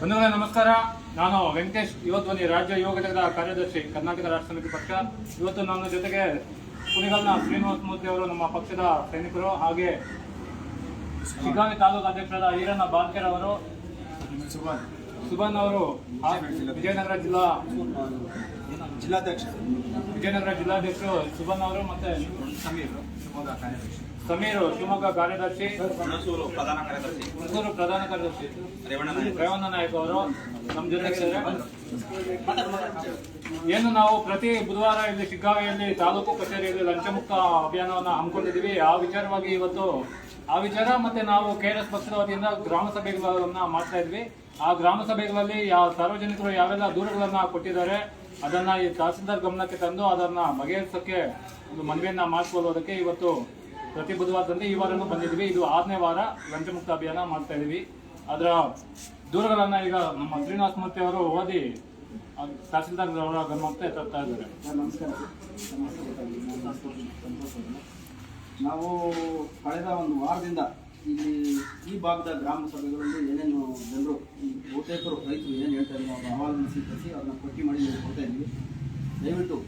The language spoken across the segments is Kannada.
ಬಂಧುಗಳೇ ನಮಸ್ಕಾರ. ನಾನು ವೆಂಕಟೇಶ್. ಇವತ್ತು ಒಂದು ರಾಜ್ಯ ಯೋಗ ಘಟಕದ ಕಾರ್ಯದರ್ಶಿ ಕರ್ನಾಟಕ ರಾಷ್ಟ್ರ ಸಮಿತಿ ಪಕ್ಷ. ಇವತ್ತು ನನ್ನ ಜೊತೆಗೆ ಕುಣಿಗಲ್ನ ಶ್ರೀನಿವಾಸ ಮೂರ್ತಿ ಅವರು ನಮ್ಮ ಪಕ್ಷದ ಸೈನಿಕರು ಹಾಗೆ ಶಿಗ್ಗಾಂವಿ ತಾಲೂಕು ಅಧ್ಯಕ್ಷರಾದ ಈರಣ್ಣ ಬಾಲ್ಕರ್ ಅವರು ಸುಬನ್ ಅವರು ವಿಜಯನಗರ ಜಿಲ್ಲಾ ಜಿಲ್ಲಾಧ್ಯಕ್ಷ ವಿಜಯನಗರ ಜಿಲ್ಲಾಧ್ಯಕ್ಷರು ಸುಬನ್ ಅವರು ಮತ್ತೆ ಸಮೀರ್ ಕಾರ್ಯದರ್ಶಿ. ಸಮೀರ್ ಶಿವಮೊಗ್ಗ ಕಾರ್ಯದರ್ಶಿ ಹುಣಸೂರು ಪ್ರಧಾನ ಕಾರ್ಯದರ್ಶಿ. ಹುಣಸೂರು ಪ್ರಧಾನ ಕಾರ್ಯದರ್ಶಿ. ರೇವಣ್ಣ ನಾಯಕ್. ಅವರು ನಮ್ಮ ಜೊತೆಗಿದ್ದಾರೆ ಏನು ನಾವು ಪ್ರತಿ ಬುಧವಾರ ಇಲ್ಲಿ ಶಿಗ್ಗಾವಿಯಲ್ಲಿ ತಾಲೂಕು ಕಚೇರಿಯಲ್ಲಿ ಲಂಚಮುಕ್ತ ಅಭಿಯಾನವನ್ನು ಹಮ್ಮಿಕೊಂಡಿದ್ದೀವಿ. ಆ ವಿಚಾರವಾಗಿ ಇವತ್ತು ಆ ವಿಚಾರ ಮತ್ತೆ ನಾವು ಕೆ ಆರ್ ಎಸ್ ಪಕ್ಷದ ವತಿಯಿಂದ ಗ್ರಾಮ ಸಭೆಗಳನ್ನ ಮಾಡ್ತಾ ಇದ್ವಿ. ಆ ಗ್ರಾಮ ಸಭೆಗಳಲ್ಲಿ ಯಾವ ಸಾರ್ವಜನಿಕರು ಯಾವೆಲ್ಲ ದೂರುಗಳನ್ನ ಕೊಟ್ಟಿದ್ದಾರೆ ಅದನ್ನ ಈ ತಹಸೀಲ್ದಾರ್ ಗಮನಕ್ಕೆ ತಂದು ಅದನ್ನ ಬಗೆಹರಿಸಕ್ಕೆ ಒಂದು ಮನವಿಯನ್ನ ಮಾಡಿಕೊಳ್ಳೋದಕ್ಕೆ ಇವತ್ತು ಪ್ರತಿ ಬುಧವಾರದಂತೆ ಈ ವಾರನೂ ಬಂದಿದ್ವಿ ಇದು ಆರನೇ ವಾರ ಲಂಚಮುಕ್ತ ಅಭಿಯಾನ ಮಾಡ್ತಾ ಇದೀವಿ. ಅದರ ದೂರಗಳನ್ನು ಈಗ ನಮ್ಮ ಶ್ರೀನಿವಾಸ ಮೂರ್ತಿ ಅವರು ಓದಿ ತಹಸೀಲ್ದಾರ್ ಅವರ ಗಮನಕ್ಕೆ ತರ್ತಾ ಇದ್ದಾರೆ. ನಮಸ್ಕಾರ ನಾವು ಕಳೆದ ಒಂದು ವಾರದಿಂದ ಇಲ್ಲಿ ಈ ಭಾಗದ ಗ್ರಾಮ ಸಭೆಗಳಲ್ಲಿ ಏನೇನು ಜನರು ಬಹುತೇಕರು, ರೈತರು ಏನು ಹೇಳ್ತಾ ಇದ್ದಾರೆ ಅವ್ರ ಅಹವಾಲನ್ನು ಸ್ವೀಕರಿಸಿ ಅವ್ರನ್ನ ಪಟ್ಟಿ ಮಾಡಿ ನೀವು ಕೊಡ್ತಾ ಇದ್ವಿ ದಯವಿಟ್ಟು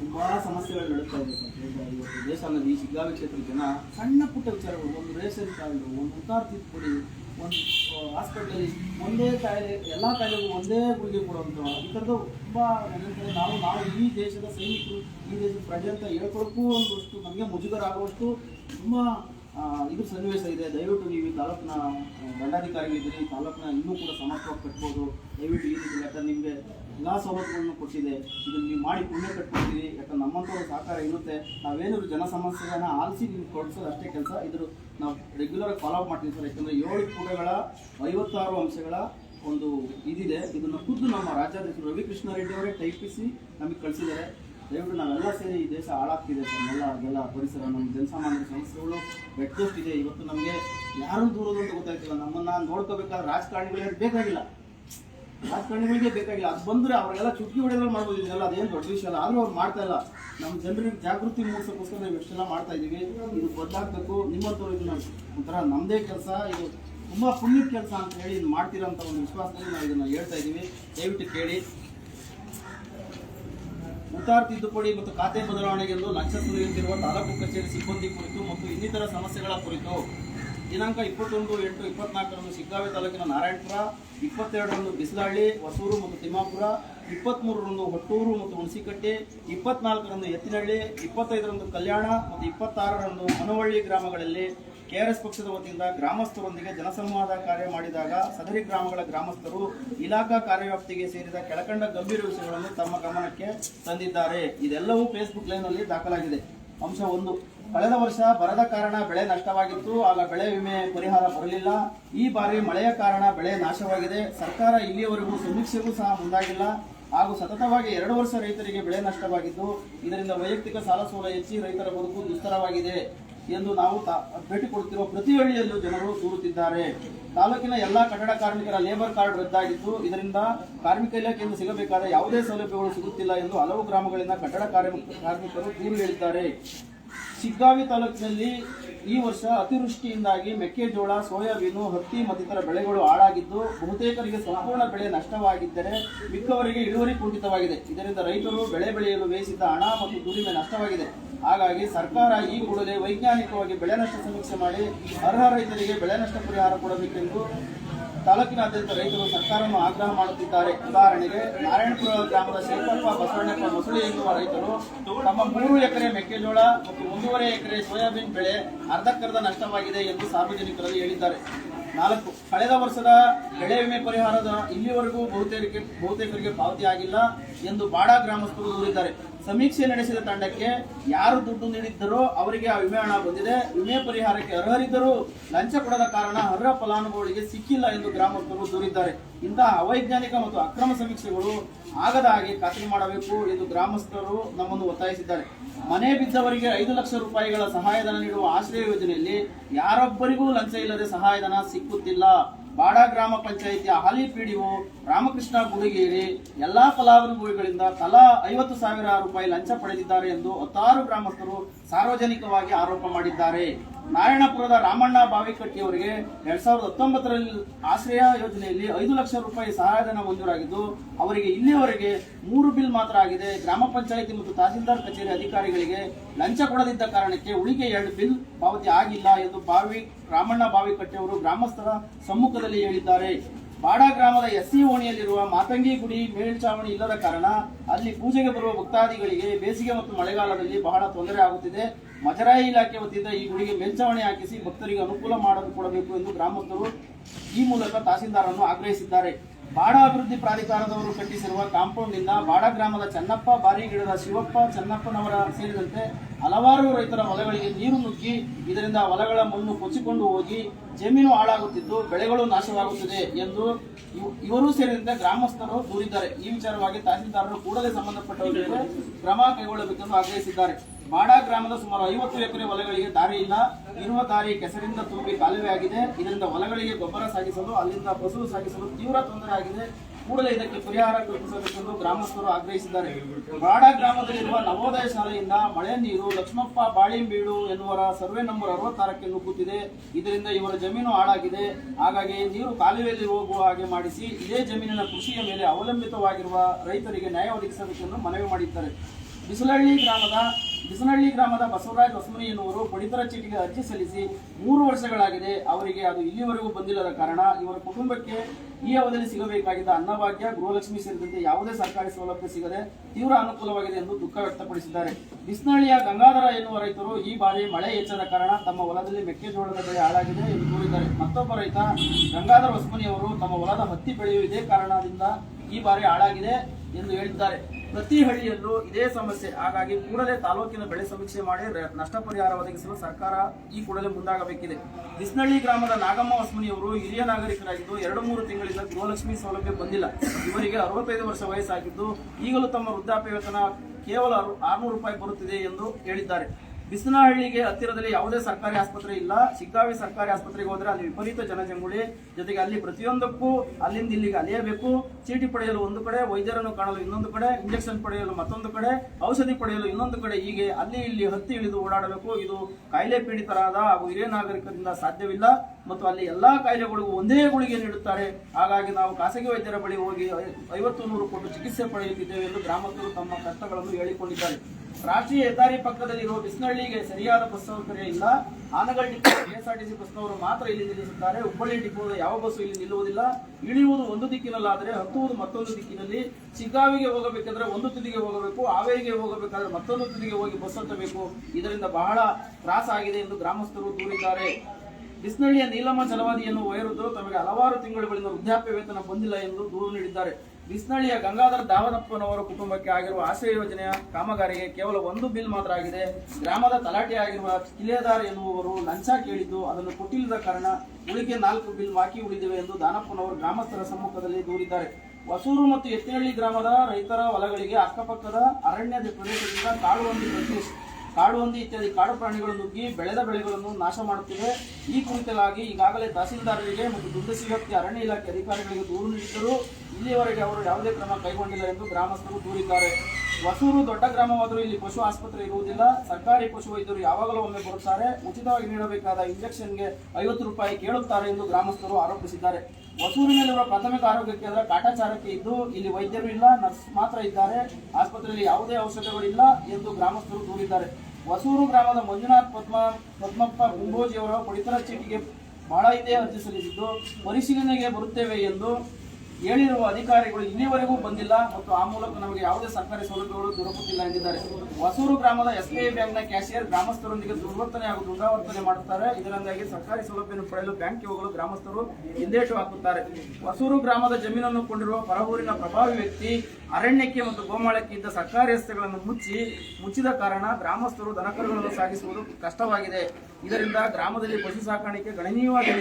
ತುಂಬ ಸಮಸ್ಯೆಗಳು ನಡೀತಾ ಇದೆ ಸರ್. ಇವತ್ತು ದೇಶ ಅನ್ನೋದು ಈ ಶಿಗ್ಗಾವಿ ಕ್ಷೇತ್ರದ ಜನ ಸಣ್ಣ ಪುಟ್ಟ ವಿಚಾರಗಳು, ಒಂದು ರೇಷನ್ ಕಾರ್ಡು, ಒಂದು ಉತ್ತಾರ ತಿದ್ದುಪಡಿ, ಒಂದು ಹಾಸ್ಪಿಟ್ಲಲ್ಲಿ ಒಂದೇ ಕಾಯಿಲೆ, ಎಲ್ಲ ಕಾಯಿಲೆಗೂ ಒಂದೇ ಗುಳಿಗೆ ಕೊಡುವಂಥ ಈ ಥರದ್ದು ತುಂಬ ನೆನಪಿದೆ. ನಾವು ನಾವು ಈ ದೇಶದ ಸೈನಿಕರು, ಈ ದೇಶದ ಪ್ರಜೆ ಅಂತ ಹೇಳ್ಕೊಳಕ್ಕೂ ಒಂದಷ್ಟು ನಮಗೆ ಮುಜುಗರ ಆಗುವಷ್ಟು ತುಂಬ ಇದು ಸನ್ನಿವೇಶ ಇದೆ. ದಯವಿಟ್ಟು ನೀವು ಈ ತಾಲೂಕಿನ ದಂಡಾಧಿಕಾರಿಗಳಿದ್ದೀರಿ ತಾಲೂಕಿನ ಇನ್ನೂ ಕೂಡ ಸಮರ್ಥವಾಗಿ ಕಟ್ಬೋದು. ದಯವಿಟ್ಟು ಈ ರೀತಿ ಯಾಕಂದ್ರೆ ನಿಮಗೆ ಎಲ್ಲ ಸವಲತ್ತುಗಳನ್ನು ಕೊಟ್ಟಿದೆ. ಇದನ್ನು ನೀವು ಮಾಡಿ ಪುಣ್ಯ ಕಟ್ಕೊಡ್ತೀವಿ ಯಾಕಂದ್ರೆ ನಮ್ಮಂಥವ್ರ ಸಹಕಾರ ಇರುತ್ತೆ. ನಾವೇನಾದ್ರು ಜನ ಸಮಸ್ಯೆಗಳನ್ನ ಆಲಿಸಿ ನೀವು ಕೊಡಿಸೋದು ಅಷ್ಟೇ ಕೆಲಸ. ಇದ್ರ ನಾವು ರೆಗ್ಯುಲರ್ ಫಾಲೋ ಅಪ್ ಮಾಡ್ತೀವಿ ಸರ್. ಯಾಕಂದ್ರೆ ಏಳು ಪುಟಗಳ ಐವತ್ತಾರು ಅಂಶಗಳ ಒಂದು ಇದಿದೆ. ಇದನ್ನು ಖುದ್ದು ನಮ್ಮ ರಾಜ್ಯಾಧ್ಯಕ್ಷರು ರವಿಕೃಷ್ಣ ರೆಡ್ಡಿ ಅವರೇ ಟೈಪಿಸಿ ನಮಗೆ ಕಳಿಸಿದ್ದಾರೆ. ದಯವಿಟ್ಟು ನಾವೆಲ್ಲ ಸೇರಿ ಈ ದೇಶ ಹಾಳಾಗ್ತಿದೆ ಸರ್ ಎಲ್ಲ ಅದೆಲ್ಲ ಪರಿಸರ ನಮ್ಮ ಜನಸಾಮಾನ್ಯರ ಸಮಸ್ಯೆಗಳು ಬೆಟ್ಟಿದೆ ಇವತ್ತು ನಮಗೆ ಯಾರು ದೂರೋದು ಅಂತ ಗೊತ್ತಾಗ್ತಿಲ್ಲ ನಮ್ಮನ್ನ ನೋಡ್ಕೋಬೇಕಾದ್ರೆ ರಾಜಕಾರಣಿಗಳಿಗೆ ಬೇಕಾಗಿಲ್ಲ. ರಾಜಕಾರಣಿಗಳಿಗೆ ಬೇಕಾಗಿಲ್ಲ. ಅದು ಬಂದ್ರೆ ಅವರೆಲ್ಲ ಚುಟ್ಕಿ ಹೊಡೆದ್ರೆ ಮಾಡ್ಬೋದು. ಇದೆಲ್ಲ ಅದೇನು ದೊಡ್ಡ ವಿಷಯ ಅಲ್ಲ. ಆದ್ರೂ ಅವ್ರು ಮಾಡ್ತಾ ಇಲ್ಲ. ನಮ್ಮ ಜನರಿಗೆ ಜಾಗೃತಿ ಮೂಡಿಸೋಕ್ಕೋಸ್ಕರ ನಾವು ಎಷ್ಟೆಲ್ಲ ಮಾಡ್ತಾ ಇದ್ದೀವಿ. ಇದು ಬದಲಾಗಬೇಕು. ನಿಮ್ಮಂಥವ್ರು ಇದನ್ನ ಒಂಥರ ನಮ್ಮದೇ ಕೆಲಸ. ಇದು ತುಂಬ ಪುಣ್ಯದ ಕೆಲಸ ಅಂತ ಹೇಳಿ ಇದು ಮಾಡ್ತೀರಾ ಅಂತ ಒಂದು ವಿಶ್ವಾಸದಲ್ಲಿ ನಾವು ಇದನ್ನ ಹೇಳ್ತಾ ಇದ್ದೀವಿ. ದಯವಿಟ್ಟು ಕೇಳಿ. ಉತ್ತಾರ ತಿದ್ದುಪಡಿ ಮತ್ತು ಖಾತೆ ಬದಲಾವಣೆಗೆಂದು ಲಂಚ ಸುರಿಯುತ್ತಿರುವ ತಾಲೂಕು ಕಚೇರಿ ಸಿಬ್ಬಂದಿ ಕುರಿತು ಮತ್ತು ಇನ್ನಿತರ ಸಮಸ್ಯೆಗಳ ಕುರಿತು ದಿನಾಂಕ ಇಪ್ಪತ್ತೊಂದು, ಎಂಟು, ಇಪ್ಪತ್ನಾಲ್ಕರಂದು ಸಿಗ್ಗಾವೆ ತಾಲೂಕಿನ ನಾರಾಯಣಪುರ, ಇಪ್ಪತ್ತೆರಡರಂದು ಬಿಸಿಲಹಳ್ಳಿ ಹೊಸೂರು ಮತ್ತು ತಿಮ್ಮಾಪುರ ಇಪ್ಪತ್ತ್ಮೂರರಂದು ಹೊಟ್ಟೂರು ಮತ್ತು ಹುಣಸಿಕಟ್ಟೆ, ಇಪ್ಪತ್ನಾಲ್ಕರಂದು ಎತ್ತಿನಹಳ್ಳಿ ಇಪ್ಪತ್ತೈದರಂದು ಕಲ್ಯಾಣ ಮತ್ತು ಇಪ್ಪತ್ತಾರರಂದು ಮನವಳ್ಳಿ ಗ್ರಾಮಗಳಲ್ಲಿ ಕೆಆರ್ಎಸ್ ಪಕ್ಷದ ವತಿಯಿಂದ ಗ್ರಾಮಸ್ಥರೊಂದಿಗೆ ಜನಸಂವಾದ ಕಾರ್ಯ ಮಾಡಿದಾಗ ಸದರಿ ಗ್ರಾಮಗಳ ಗ್ರಾಮಸ್ಥರು ಇಲಾಖಾ ಕಾರ್ಯವ್ಯಾಪ್ತಿಗೆ ಸೇರಿದ ಕೆಳಕಂಡ ಗಂಭೀರ ವಿಷಯಗಳನ್ನು ತಮ್ಮ ಗಮನಕ್ಕೆ ತಂದಿದ್ದಾರೆ. ಇದೆಲ್ಲವೂ ಫೇಸ್ಬುಕ್ ಲೈನ್ನಲ್ಲಿ ದಾಖಲಾಗಿದೆ. ಅಂಶ ಒಂದು, ಕಳೆದ ವರ್ಷ ಬರದ ಕಾರಣ ಬೆಳೆ ನಷ್ಟವಾಗಿತ್ತು. ಆಗ ಬೆಳೆ ವಿಮೆ ಪರಿಹಾರ ಬರಲಿಲ್ಲ. ಈ ಬಾರಿ ಮಳೆಯ ಕಾರಣ ಬೆಳೆ ನಾಶವಾಗಿದೆ. ಸರ್ಕಾರ ಇಲ್ಲಿಯವರೆಗೂ ಸಮೀಕ್ಷೆಗೂ ಸಹ ಮುಂದಾಗಿಲ್ಲ. ಹಾಗೂ ಸತತವಾಗಿ ಎರಡು ವರ್ಷ ರೈತರಿಗೆ ಬೆಳೆ ನಷ್ಟವಾಗಿದ್ದು, ಇದರಿಂದ ವೈಯಕ್ತಿಕ ಸಾಲ ಸೋಲ ಹೆಚ್ಚಿ ರೈತರ ಬದುಕು ದುಸ್ತರವಾಗಿದೆ. ಎಂದು ನಾವು ಭೇಟಿ ಕೊಡುತ್ತಿರುವ ಪ್ರತಿ ಹಳ್ಳಿಯಲ್ಲೂ ಜನರು ದೂರುತ್ತಿದ್ದಾರೆ ತಾಲೂಕಿನ ಎಲ್ಲಾ ಕಟ್ಟಡ ಕಾರ್ಮಿಕರ ಲೇಬರ್ ಕಾರ್ಡ್ ರದ್ದಾಗಿದ್ದು ಇದರಿಂದ ಕಾರ್ಮಿಕ ಇಲಾಖೆಯಿಂದ ಸಿಗಬೇಕಾದ ಯಾವುದೇ ಸೌಲಭ್ಯಗಳು ಸಿಗುತ್ತಿಲ್ಲ ಎಂದು ಹಲವು ಗ್ರಾಮಗಳಿಂದ ಕಟ್ಟಡ ಕಾರ್ಮಿಕ ಕಾರ್ಮಿಕರು ದೂರು ಹೇಳಿದ್ದಾರೆ. ಶಿಗ್ಗಾವಿ ತಾಲೂಕಿನಲ್ಲಿ ಈ ವರ್ಷ ಅತಿವೃಷ್ಟಿಯಿಂದಾಗಿ ಮೆಕ್ಕೆಜೋಳ, ಸೋಯಾಬೀನು, ಹತ್ತಿ ಮತ್ತಿತರ ಬೆಳೆಗಳು ಹಾಳಾಗಿದ್ದು ಬಹುತೇಕರಿಗೆ ಸಂಪೂರ್ಣ ಬೆಳೆ ನಷ್ಟವಾಗಿದ್ದರೆ ಮಿಕ್ಕವರಿಗೆ ಇಳುವರಿ ಕುಂಠಿತವಾಗಿದೆ. ಇದರಿಂದ ರೈತರು ಬೆಳೆ ಬೆಳೆಯಲು ವ್ಯಯಿಸಿದ್ದ ಹಣ ಮತ್ತು ದುಡಿಮೆ ನಷ್ಟವಾಗಿದೆ. ಹಾಗಾಗಿ ಸರ್ಕಾರ ಈ ಕೂಡಲೇ ವೈಜ್ಞಾನಿಕವಾಗಿ ಬೆಳೆ ನಷ್ಟ ಸಮೀಕ್ಷೆ ಮಾಡಿ ಅರ್ಹ ರೈತರಿಗೆ ಬೆಳೆ ನಷ್ಟ ಪರಿಹಾರ ಕೊಡಬೇಕೆಂದು ತಾಲೂಕಿನಾದ್ಯಂತ ರೈತರು ಸರ್ಕಾರವನ್ನು ಆಗ್ರಹ ಮಾಡುತ್ತಿದ್ದಾರೆ. ಉದಾಹರಣೆಗೆ, ನಾರಾಯಣಪುರ ಗ್ರಾಮದ ಶೇಖಪ್ಪ ಬಸವಣ್ಣಪ್ಪ ಮೊಸಳಿ ಎನ್ನುವ ರೈತರು ತಮ್ಮ ಮೂರು ಎಕರೆ ಮೆಕ್ಕೆಜೋಳ ಮತ್ತು ಒಂದೂವರೆ ಎಕರೆ ಸೋಯಾಬೀನ್ ಬೆಳೆ ಅರ್ಧಕ್ಕರ್ಧ ನಷ್ಟವಾಗಿದೆ ಎಂದು ಸಾರ್ವಜನಿಕರಲ್ಲಿ ಹೇಳಿದ್ದಾರೆ. ನಾಲ್ಕು. ಕಳೆದ ವರ್ಷದ ಬೆಳೆ ವಿಮೆ ಪರಿಹಾರದ ಇಲ್ಲಿವರೆಗೂ ಬಹುತೇಕರಿಗೆ ಬಹುತೇಕರಿಗೆ ಪಾವತಿ ಆಗಿಲ್ಲ ಎಂದು ಬಾಡ ಗ್ರಾಮಸ್ಥರು ದೂರಿದ್ದಾರೆ. ಸಮೀಕ್ಷೆ ನಡೆಸಿದ ತಂಡಕ್ಕೆ ಯಾರು ದುಡ್ಡು ನೀಡಿದ್ದರೋ ಅವರಿಗೆ ಆ ವಿಮೆ ಹಣ ಬಂದಿದೆ. ವಿಮೆ ಪರಿಹಾರಕ್ಕೆ ಅರ್ಹರಿದ್ದರೂ ಲಂಚ ಕೊಡದ ಕಾರಣ ಅರ್ಹ ಫಲಾನುಭವಿಗಳಿಗೆ ಸಿಕ್ಕಿಲ್ಲ ಎಂದು ಗ್ರಾಮಸ್ಥರು ದೂರಿದ್ದಾರೆ. ಇಂತಹ ಅವೈಜ್ಞಾನಿಕ ಮತ್ತು ಅಕ್ರಮ ಸಮೀಕ್ಷೆಗಳು ಆಗದ ಹಾಗೆ ಖಾತ್ರಿ ಮಾಡಬೇಕು ಎಂದು ಗ್ರಾಮಸ್ಥರು ನಮ್ಮನ್ನು ಒತ್ತಾಯಿಸಿದ್ದಾರೆ. ಮನೆ ಬಿದ್ದವರಿಗೆ ಐದು ಲಕ್ಷ ರೂಪಾಯಿಗಳ ಸಹಾಯಧನ ನೀಡುವ ಆಶ್ರಯ ಯೋಜನೆಯಲ್ಲಿ ಯಾರೊಬ್ಬರಿಗೂ ಲಂಚ ಇಲ್ಲದೆ ಸಹಾಯಧನ ಸಿಕ್ಕುತ್ತಿಲ್ಲ. ಬಾಡ ಗ್ರಾಮ ಪಂಚಾಯಿತಿಯ ಹಾಲಿ ಪಿಡಿಒ ರಾಮಕೃಷ್ಣ ಗುಡಿಗೇರಿ ಎಲ್ಲಾ ಫಲಾನುಭವಿಗಳಿಂದ ತಲಾ ಐವತ್ತು ಸಾವಿರ ರೂಪಾಯಿ ಲಂಚ ಪಡೆದಿದ್ದಾರೆ ಎಂದು ಹತ್ತಾರು ಗ್ರಾಮಸ್ಥರು ಸಾರ್ವಜನಿಕವಾಗಿ ಆರೋಪ ಮಾಡಿದ್ದಾರೆ. ನಾರಾಯಣಪುರದ ರಾಮಣ್ಣ ಬಾವಿಕಟ್ಟಿಯವರಿಗೆ ಎರಡ್ ಸಾವಿರದ ಹತ್ತೊಂಬತ್ತರಲ್ಲಿ ಆಶ್ರಯ ಯೋಜನೆಯಲ್ಲಿ ಐದು ಲಕ್ಷ ರೂಪಾಯಿ ಸಹಾಯಧನ ಮಂಜೂರಾಗಿದ್ದು, ಅವರಿಗೆ ಇಲ್ಲಿಯವರೆಗೆ ಮೂರು ಬಿಲ್ ಮಾತ್ರ ಆಗಿದೆ. ಗ್ರಾಮ ಪಂಚಾಯಿತಿ ಮತ್ತು ತಹಸೀಲ್ದಾರ್ ಕಚೇರಿ ಅಧಿಕಾರಿಗಳಿಗೆ ಲಂಚ ಕೊಡದಿದ್ದ ಕಾರಣಕ್ಕೆ ಉಳಿಕೆ ಎರಡು ಬಿಲ್ ಪಾವತಿ ಆಗಿಲ್ಲ ಎಂದು ಬಾವಿ ರಾಮಣ್ಣ ಬಾವಿಕಟ್ಟೆಯವರು ಗ್ರಾಮಸ್ಥರ ಸಮ್ಮುಖದಲ್ಲಿ ಹೇಳಿದ್ದಾರೆ. ಬಾಡ ಗ್ರಾಮದ ಎಸ್ಸಿ ಓಣಿಯಲ್ಲಿರುವ ಮಾತಂಗಿ ಗುಡಿ ಮೇಲ್ಚಾವಣಿ ಇಲ್ಲದ ಕಾರಣ ಅಲ್ಲಿ ಪೂಜೆಗೆ ಬರುವ ಭಕ್ತಾದಿಗಳಿಗೆ ಬೇಸಿಗೆ ಮತ್ತು ಮಳೆಗಾಲದಲ್ಲಿ ಬಹಳ ತೊಂದರೆ ಆಗುತ್ತಿದೆ. ಮಜರಾಯಿ ಇಲಾಖೆ ವತಿಯಿಂದ ಈ ಗುಡಿಗೆ ಮೇಲ್ಚಾವಣಿ ಹಾಕಿಸಿ ಭಕ್ತರಿಗೆ ಅನುಕೂಲ ಮಾಡಲು ಕೊಡಬೇಕು ಎಂದು ಗ್ರಾಮಸ್ಥರು ಈ ಮೂಲಕ ತಹಸೀಲ್ದಾರನ್ನು ಆಗ್ರಹಿಸಿದ್ದಾರೆ. ಬಾಡ ಅಭಿವೃದ್ಧಿ ಪ್ರಾಧಿಕಾರದವರು ಕಟ್ಟಿಸಿರುವ ಕಾಂಪೌಂಡ್ನಿಂದ ಬಾಡ ಗ್ರಾಮದ ಚನ್ನಪ್ಪ ಬಾರಿಗಿಡದ ಶಿವಪ್ಪ, ಚನ್ನಪ್ಪನವರ ಸೇರಿದಂತೆ ಹಲವಾರು ರೈತರ ಹೊಲಗಳಿಗೆ ನೀರು ನುಗ್ಗಿ ಇದರಿಂದ ಹೊಲಗಳ ಮಣ್ಣು ಕೊಚ್ಚಿಕೊಂಡು ಹೋಗಿ ಜಮೀನು ಹಾಳಾಗುತ್ತಿದ್ದು ಬೆಳೆಗಳು ನಾಶವಾಗುತ್ತಿದೆ ಎಂದು ಇವ್- ಇವರು ಸೇರಿದಂತೆ ಗ್ರಾಮಸ್ಥರು ದೂರಿದ್ದಾರೆ. ಈ ವಿಚಾರವಾಗಿ ತಹಸೀಲ್ದಾರರು ಕೂಡಲೇ ಸಂಬಂಧಪಟ್ಟವರಿಗೆ ಕ್ರಮ ಕೈಗೊಳ್ಳಬೇಕೆಂದು ಆಗ್ರಹಿಸಿದ್ದಾರೆ. ಬಾಡ ಗ್ರಾಮದ ಸುಮಾರು ಐವತ್ತು ಎಕರೆ ಹೊಲಗಳಿಗೆ ದಾರಿ ಇಲ್ಲ ಇರುವ ದಾರಿ ಕೆಸರಿಂದ ತುಂಬಿ ಕಾಲುವೆ ಆಗಿದೆ. ಇದರಿಂದ ಹೊಲಗಳಿಗೆ ಗೊಬ್ಬರ ಸಾಗಿಸಲು, ಅಲ್ಲಿಂದ ಫಸಲು ಸಾಗಿಸಲು ತೀವ್ರ ತೊಂದರೆ ಆಗಿದೆ. ಕೂಡಲೇ ಇದಕ್ಕೆ ಪರಿಹಾರ ಕಲ್ಪಿಸಬೇಕೆಂದು ಗ್ರಾಮಸ್ಥರು ಆಗ್ರಹಿಸಿದ್ದಾರೆ. ಬಾಡ ಗ್ರಾಮದಲ್ಲಿರುವ ನವೋದಯ ಶಾಲೆಯಿಂದ ಮಳೆ ನೀರು ಲಕ್ಷ್ಮಪ್ಪ ಬಾಳಿಂಬೀಡು ಎನ್ನುವರ ಸರ್ವೆ ನಂಬರ್ ಅರವತ್ತಾರಕ್ಕೆ ನುಗ್ಗುತ್ತಿದೆ. ಇದರಿಂದ ಇವರ ಜಮೀನು ಹಾಳಾಗಿದೆ. ಹಾಗಾಗಿ ನೀರು ಕಾಲುವೆಯಲ್ಲಿ ಹೋಗುವ ಹಾಗೆ ಮಾಡಿಸಿ ಇದೇ ಜಮೀನಿನ ಕೃಷಿಯ ಮೇಲೆ ಅವಲಂಬಿತವಾಗಿರುವ ರೈತರಿಗೆ ನ್ಯಾಯ ಒದಗಿಸಬೇಕೆಂದು ಮನವಿ ಮಾಡಿದ್ದಾರೆ. ಬಿಸಲಹಳ್ಳಿ ಗ್ರಾಮದ, ಬಿಸನಹಳ್ಳಿ ಗ್ರಾಮದ ಬಸವರಾಜ್ ಹೊಸಮನಿ ಎನ್ನುವರು ಪಡಿತರ ಚೀಟಿಗೆ ಅರ್ಜಿ ಸಲ್ಲಿಸಿ ಮೂರು ವರ್ಷಗಳಾಗಿದೆ. ಅವರಿಗೆ ಅದು ಇಲ್ಲಿವರೆಗೂ ಬಂದಿಲ್ಲದ ಕಾರಣ ಇವರ ಕುಟುಂಬಕ್ಕೆ ಈ ಅವಧಿಯಲ್ಲಿ ಸಿಗಬೇಕಾಗಿದ್ದ ಅನ್ನಭಾಗ್ಯ, ಗೃಹಲಕ್ಷ್ಮಿ ಸೇರಿದಂತೆ ಯಾವುದೇ ಸರ್ಕಾರಿ ಸೌಲಭ್ಯ ಸಿಗದೆ ತೀವ್ರ ಅನುಕೂಲವಾಗಿದೆ ಎಂದು ದುಃಖ ವ್ಯಕ್ತಪಡಿಸಿದ್ದಾರೆ. ಬಿಸ್ನಹಳ್ಳಿಯ ಗಂಗಾಧರ ಎನ್ನುವ ರೈತರು ಈ ಬಾರಿ ಮಳೆ ಹೆಚ್ಚದ ಕಾರಣ ತಮ್ಮ ಹೊಲದಲ್ಲಿ ಮೆಕ್ಕೆಜೋಳದ ಬೆಳೆ ಹಾಳಾಗಿದೆ ಎಂದು ದೂರಿದ್ದಾರೆ. ಮತ್ತೊಬ್ಬ ರೈತ ಗಂಗಾಧರ ಹೊಸಮನಿ ಅವರು ತಮ್ಮ ಹೊಲದ ಹತ್ತಿ ಬೆಳೆಯು ಇದೇ ಕಾರಣದಿಂದ ಈ ಬಾರಿ ಹಾಳಾಗಿದೆ ಎಂದು ಹೇಳಿದ್ದಾರೆ. ಪ್ರತಿ ಹಳ್ಳಿಯಲ್ಲೂ ಇದೇ ಸಮಸ್ಯೆ. ಹಾಗಾಗಿ ಕೂಡಲೇ ತಾಲೂಕಿನ ಬೆಳೆ ಸಮೀಕ್ಷೆ ಮಾಡಿ ನಷ್ಟ ಪರಿಹಾರ ಒದಗಿಸಲು ಸರ್ಕಾರ ಈ ಕೂಡಲೇ ಮುಂದಾಗಬೇಕಿದೆ. ಬಿಸ್ನಳ್ಳಿ ಗ್ರಾಮದ ನಾಗಮ್ಮ ಹೊಸಮನಿಯವರು ಹಿರಿಯ ನಾಗರಿಕರಾಗಿದ್ದು ಎರಡು ಮೂರು ತಿಂಗಳಿಂದ ಗೃಹಲಕ್ಷ್ಮಿ ಸೌಲಭ್ಯ ಬಂದಿಲ್ಲ. ಇವರಿಗೆ ಅರವತ್ತೈದು ವರ್ಷ ವಯಸ್ಸಾಗಿದ್ದು ಈಗಲೂ ತಮ್ಮ ವೃದ್ಧಾಪ್ಯ ವೇತನ ಕೇವಲ ಆರುನೂರು ರೂಪಾಯಿ ಬರುತ್ತಿದೆ ಎಂದು ಹೇಳಿದ್ದಾರೆ. ಬಿಸನಹಳ್ಳಿಗೆ ಹತ್ತಿರದಲ್ಲಿ ಯಾವುದೇ ಸರ್ಕಾರಿ ಆಸ್ಪತ್ರೆ ಇಲ್ಲ. ಶಿಗ್ಗಾವಿ ಸರ್ಕಾರಿ ಆಸ್ಪತ್ರೆಗೆ ಹೋದ್ರೆ ಅಲ್ಲಿ ವಿಪರೀತ ಜನಜಂಗುಳಿ. ಜೊತೆಗೆ ಅಲ್ಲಿ ಪ್ರತಿಯೊಂದಕ್ಕೂ ಅಲ್ಲಿಂದ ಇಲ್ಲಿಗೆ ಅಲೆಯಬೇಕು. ಚೀಟಿ ಪಡೆಯಲು ಒಂದು ಕಡೆ, ವೈದ್ಯರನ್ನು ಕಾಣಲು ಇನ್ನೊಂದು ಕಡೆ, ಇಂಜೆಕ್ಷನ್ ಪಡೆಯಲು ಮತ್ತೊಂದು ಕಡೆ, ಔಷಧಿ ಪಡೆಯಲು ಇನ್ನೊಂದು ಕಡೆ. ಹೀಗೆ ಅಲ್ಲಿ ಇಲ್ಲಿ ಹತ್ತಿ ಇಳಿದು ಓಡಾಡಬೇಕು. ಇದು ಕಾಯಿಲೆ ಪೀಡಿತರಾದ ಹಾಗೂ ಹಿರಿಯ ನಾಗರಿಕರಿಂದ ಸಾಧ್ಯವಿಲ್ಲ. ಮತ್ತು ಅಲ್ಲಿ ಎಲ್ಲಾ ಕಾಯಿಲೆಗಳಿಗೂ ಒಂದೇ ಗುಳಿಗೆ ನೀಡುತ್ತಾರೆ. ಹಾಗಾಗಿ ನಾವು ಖಾಸಗಿ ವೈದ್ಯರ ಬಳಿ ಹೋಗಿ ಐವತ್ತು ನೂರು ಕೊಟ್ಟು ಚಿಕಿತ್ಸೆ ಪಡೆಯುತ್ತಿದ್ದೇವೆ ಎಂದು ಗ್ರಾಮಸ್ಥರು ತಮ್ಮ ಕಷ್ಟಗಳನ್ನು ಹೇಳಿಕೊಂಡಿದ್ದಾರೆ. ರಾಷ್ಟ್ರೀಯ ಹೆದ್ದಾರಿ ಪಕ್ಕದಲ್ಲಿರುವ ಬಿಸ್ನಹಳ್ಳಿಗೆ ಸರಿಯಾದ ಬಸ್ ಸೌಕರ್ಯ ಇಲ್ಲ. ಆನಗಲ್ ಡಿಪೋ ಕೆಎಸ್ಆರ್ಟಿಸಿ ಬಸ್ನವರು ಮಾತ್ರ ಇಲ್ಲಿ ನಿಲ್ಲಿಸುತ್ತಾರೆ. ಹುಬ್ಬಳ್ಳಿ ಡಿಪೋದ ಯಾವ ಬಸ್ಸು ಇಲ್ಲಿ ನಿಲ್ಲುವುದಿಲ್ಲ. ಇಳಿಯುವುದು ಒಂದು ದಿಕ್ಕಿನಲ್ಲಾದರೆ ಹತ್ತುವುದು ಮತ್ತೊಂದು ದಿಕ್ಕಿನಲ್ಲಿ. ಚಿಗ್ಗಾವಿಗೆ ಹೋಗಬೇಕಾದ್ರೆ ಒಂದು ತುದಿಗೆ ಹೋಗಬೇಕು, ಹಾವೇರಿಗೆ ಹೋಗಬೇಕಾದ್ರೆ ಮತ್ತೊಂದು ತುದಿಗೆ ಹೋಗಿ ಬಸ್ ಹತ್ತಬೇಕು. ಇದರಿಂದ ಬಹಳ ತ್ರಾಸ ಆಗಿದೆ ಎಂದು ಗ್ರಾಮಸ್ಥರು ದೂರಿದ್ದಾರೆ. ಬಿಸ್ನಳ್ಳಿಯ ನೀಲಮ್ಮ ಜಲವಾದಿಯನ್ನು ವೈರುದ್ದರು ತಮಗೆ ಹಲವಾರು ತಿಂಗಳುಗಳಿಂದ ವೃದ್ಧಾಪ್ಯ ವೇತನ ಬಂದಿಲ್ಲ ಎಂದು ದೂರು ನೀಡಿದ್ದಾರೆ. ಬಿಸ್ನಳ್ಳಿಯ ಗಂಗಾಧರ ದಾವನಪ್ಪನವರ ಕುಟುಂಬಕ್ಕೆ ಆಗಿರುವ ಆಶ್ರಯ ಯೋಜನೆಯ ಕಾಮಗಾರಿಗೆ ಕೇವಲ ಒಂದು ಬಿಲ್ ಮಾತ್ರ ಆಗಿದೆ. ಗ್ರಾಮದ ತಲಾಟೆಯಾಗಿರುವ ಕಿಲೇದಾರ್ ಎನ್ನುವವರು ಲಂಚ ಕೇಳಿದ್ದು ಅದನ್ನು ಕೊಟ್ಟಿಲ್ಲದ ಕಾರಣ ಉಳಿಕೆ ನಾಲ್ಕು ಬಿಲ್ ಬಾಕಿ ಉಳಿದಿವೆ ಎಂದು ದಾನಪ್ಪನವರು ಗ್ರಾಮಸ್ಥರ ಸಮ್ಮುಖದಲ್ಲಿ ದೂರಿದ್ದಾರೆ. ಹೊಸೂರು ಮತ್ತು ಎತ್ತಿನಹಳ್ಳಿ ಗ್ರಾಮದ ರೈತರ ಹೊಲಗಳಿಗೆ ಅಕ್ಕಪಕ್ಕದ ಅರಣ್ಯದ ಪ್ರದೇಶದಿಂದ ಕಾಡುವಂತೆ ಪ್ರತಿ ಕಾಡು ಹಂದಿ ಇತ್ಯಾದಿ ಕಾಡು ಪ್ರಾಣಿಗಳು ನುಗ್ಗಿ ಬೆಳೆದ ಬೆಳೆಗಳನ್ನು ನಾಶ ಮಾಡುತ್ತಿವೆ. ಈ ಕುರಿತಲಾಗಿ ಈಗಾಗಲೇ ತಹಸೀಲ್ದಾರರಿಗೆ ಮತ್ತು ದುಂಡಸಿ ವ್ಯಕ್ತಿ ಅರಣ್ಯ ಇಲಾಖೆ ಅಧಿಕಾರಿಗಳಿಗೆ ದೂರು ನೀಡಿದ್ದರೂ. ಇಲ್ಲಿಯವರೆಗೆ ಅವರು ಯಾವುದೇ ಕ್ರಮ ಕೈಗೊಂಡಿಲ್ಲ ಎಂದು ಗ್ರಾಮಸ್ಥರು ದೂರಿದ್ದಾರೆ. ಹೊಸೂರು ದೊಡ್ಡ ಗ್ರಾಮವಾದರೂ ಇಲ್ಲಿ ಪಶು ಆಸ್ಪತ್ರೆ ಇರುವುದಿಲ್ಲ. ಸರ್ಕಾರಿ ಪಶು ವೈದ್ಯರು ಯಾವಾಗಲೂ ಒಮ್ಮೆ ಬರುತ್ತಾರೆ. ಉಚಿತವಾಗಿ ನೀಡಬೇಕಾದ ಇಂಜೆಕ್ಷನ್ಗೆ ಐವತ್ತು ರೂಪಾಯಿ ಕೇಳುತ್ತಾರೆ ಎಂದು ಗ್ರಾಮಸ್ಥರು ಆರೋಪಿಸಿದ್ದಾರೆ. ಹೊಸೂರಿನಲ್ಲಿರುವ ಪ್ರಾಥಮಿಕ ಆರೋಗ್ಯ ಕೇಂದ್ರ ಕಾಟಾಚಾರಕ್ಕೆ ಇದ್ದು, ಇಲ್ಲಿ ವೈದ್ಯರು ಇಲ್ಲ, ನರ್ಸ್ ಮಾತ್ರ ಇದ್ದಾರೆ. ಆಸ್ಪತ್ರೆಯಲ್ಲಿ ಯಾವುದೇ ಔಷಧಗಳಿಲ್ಲ ಎಂದು ಗ್ರಾಮಸ್ಥರು ದೂರಿದ್ದಾರೆ. ಹೊಸೂರು ಗ್ರಾಮದ ಮಂಜುನಾಥ್ ಪದ್ಮ ಪದ್ಮಪ್ಪ ಗುಂಬೋಜಿಯವರ ಪಡಿತರ ಚೀಟಿಗೆ ಬಹಳ ಹಿಂದೆ ಅರ್ಜಿ ಸಲ್ಲಿಸಿದ್ದು, ಪರಿಶೀಲನೆಗೆ ಬರುತ್ತೇವೆ ಎಂದು ಹೇಳಿರುವ ಅಧಿಕಾರಿಗಳು ಇಲ್ಲಿವರೆಗೂ ಬಂದಿಲ್ಲ ಮತ್ತು ಆ ಮೂಲಕ ನಮಗೆ ಯಾವುದೇ ಸರ್ಕಾರಿ ಸೌಲಭ್ಯಗಳು ದೊರಕುತ್ತಿಲ್ಲ ಎಂದಿದ್ದಾರೆ. ಹೊಸೂರು ಗ್ರಾಮದ ಎಸ್ಬಿಐ ಬ್ಯಾಂಕ್ನ ಕ್ಯಾಶಿಯರ್ ಗ್ರಾಮಸ್ಥರೊಂದಿಗೆ ದುರ್ವರ್ತನೆ ಹಾಗೂ ದುರ್ಗಾವರ್ತನೆ ಮಾಡುತ್ತಾರೆ. ಇದರಿಂದಾಗಿ ಸರ್ಕಾರಿ ಸೌಲಭ್ಯವನ್ನು ಪಡೆಯಲು ಬ್ಯಾಂಕ್ಗೆ ಹೋಗಲು ಗ್ರಾಮಸ್ಥರು ಹಿಂದೇಟು ಹಾಕುತ್ತಾರೆ. ಹೊಸೂರು ಗ್ರಾಮದ ಜಮೀನನ್ನು ಕೊಂಡಿರುವ ಪರವೂರಿನ ಪ್ರಭಾವಿ ವ್ಯಕ್ತಿ ಅರಣ್ಯಕ್ಕೆ ಮತ್ತು ಗೋಮಾಳಕ್ಕೆ ಇದ್ದ ಸರ್ಕಾರಿ ರಸ್ತೆಗಳನ್ನು ಮುಚ್ಚಿ, ಮುಚ್ಚಿದ ಕಾರಣ ಗ್ರಾಮಸ್ಥರು ದನಕರುಗಳನ್ನು ಸಾಗಿಸುವುದು ಕಷ್ಟವಾಗಿದೆ. ಇದರಿಂದ ಗ್ರಾಮದಲ್ಲಿ ಪಶು ಸಾಕಾಣಿಕೆ ಗಣನೀಯವಾಗಿ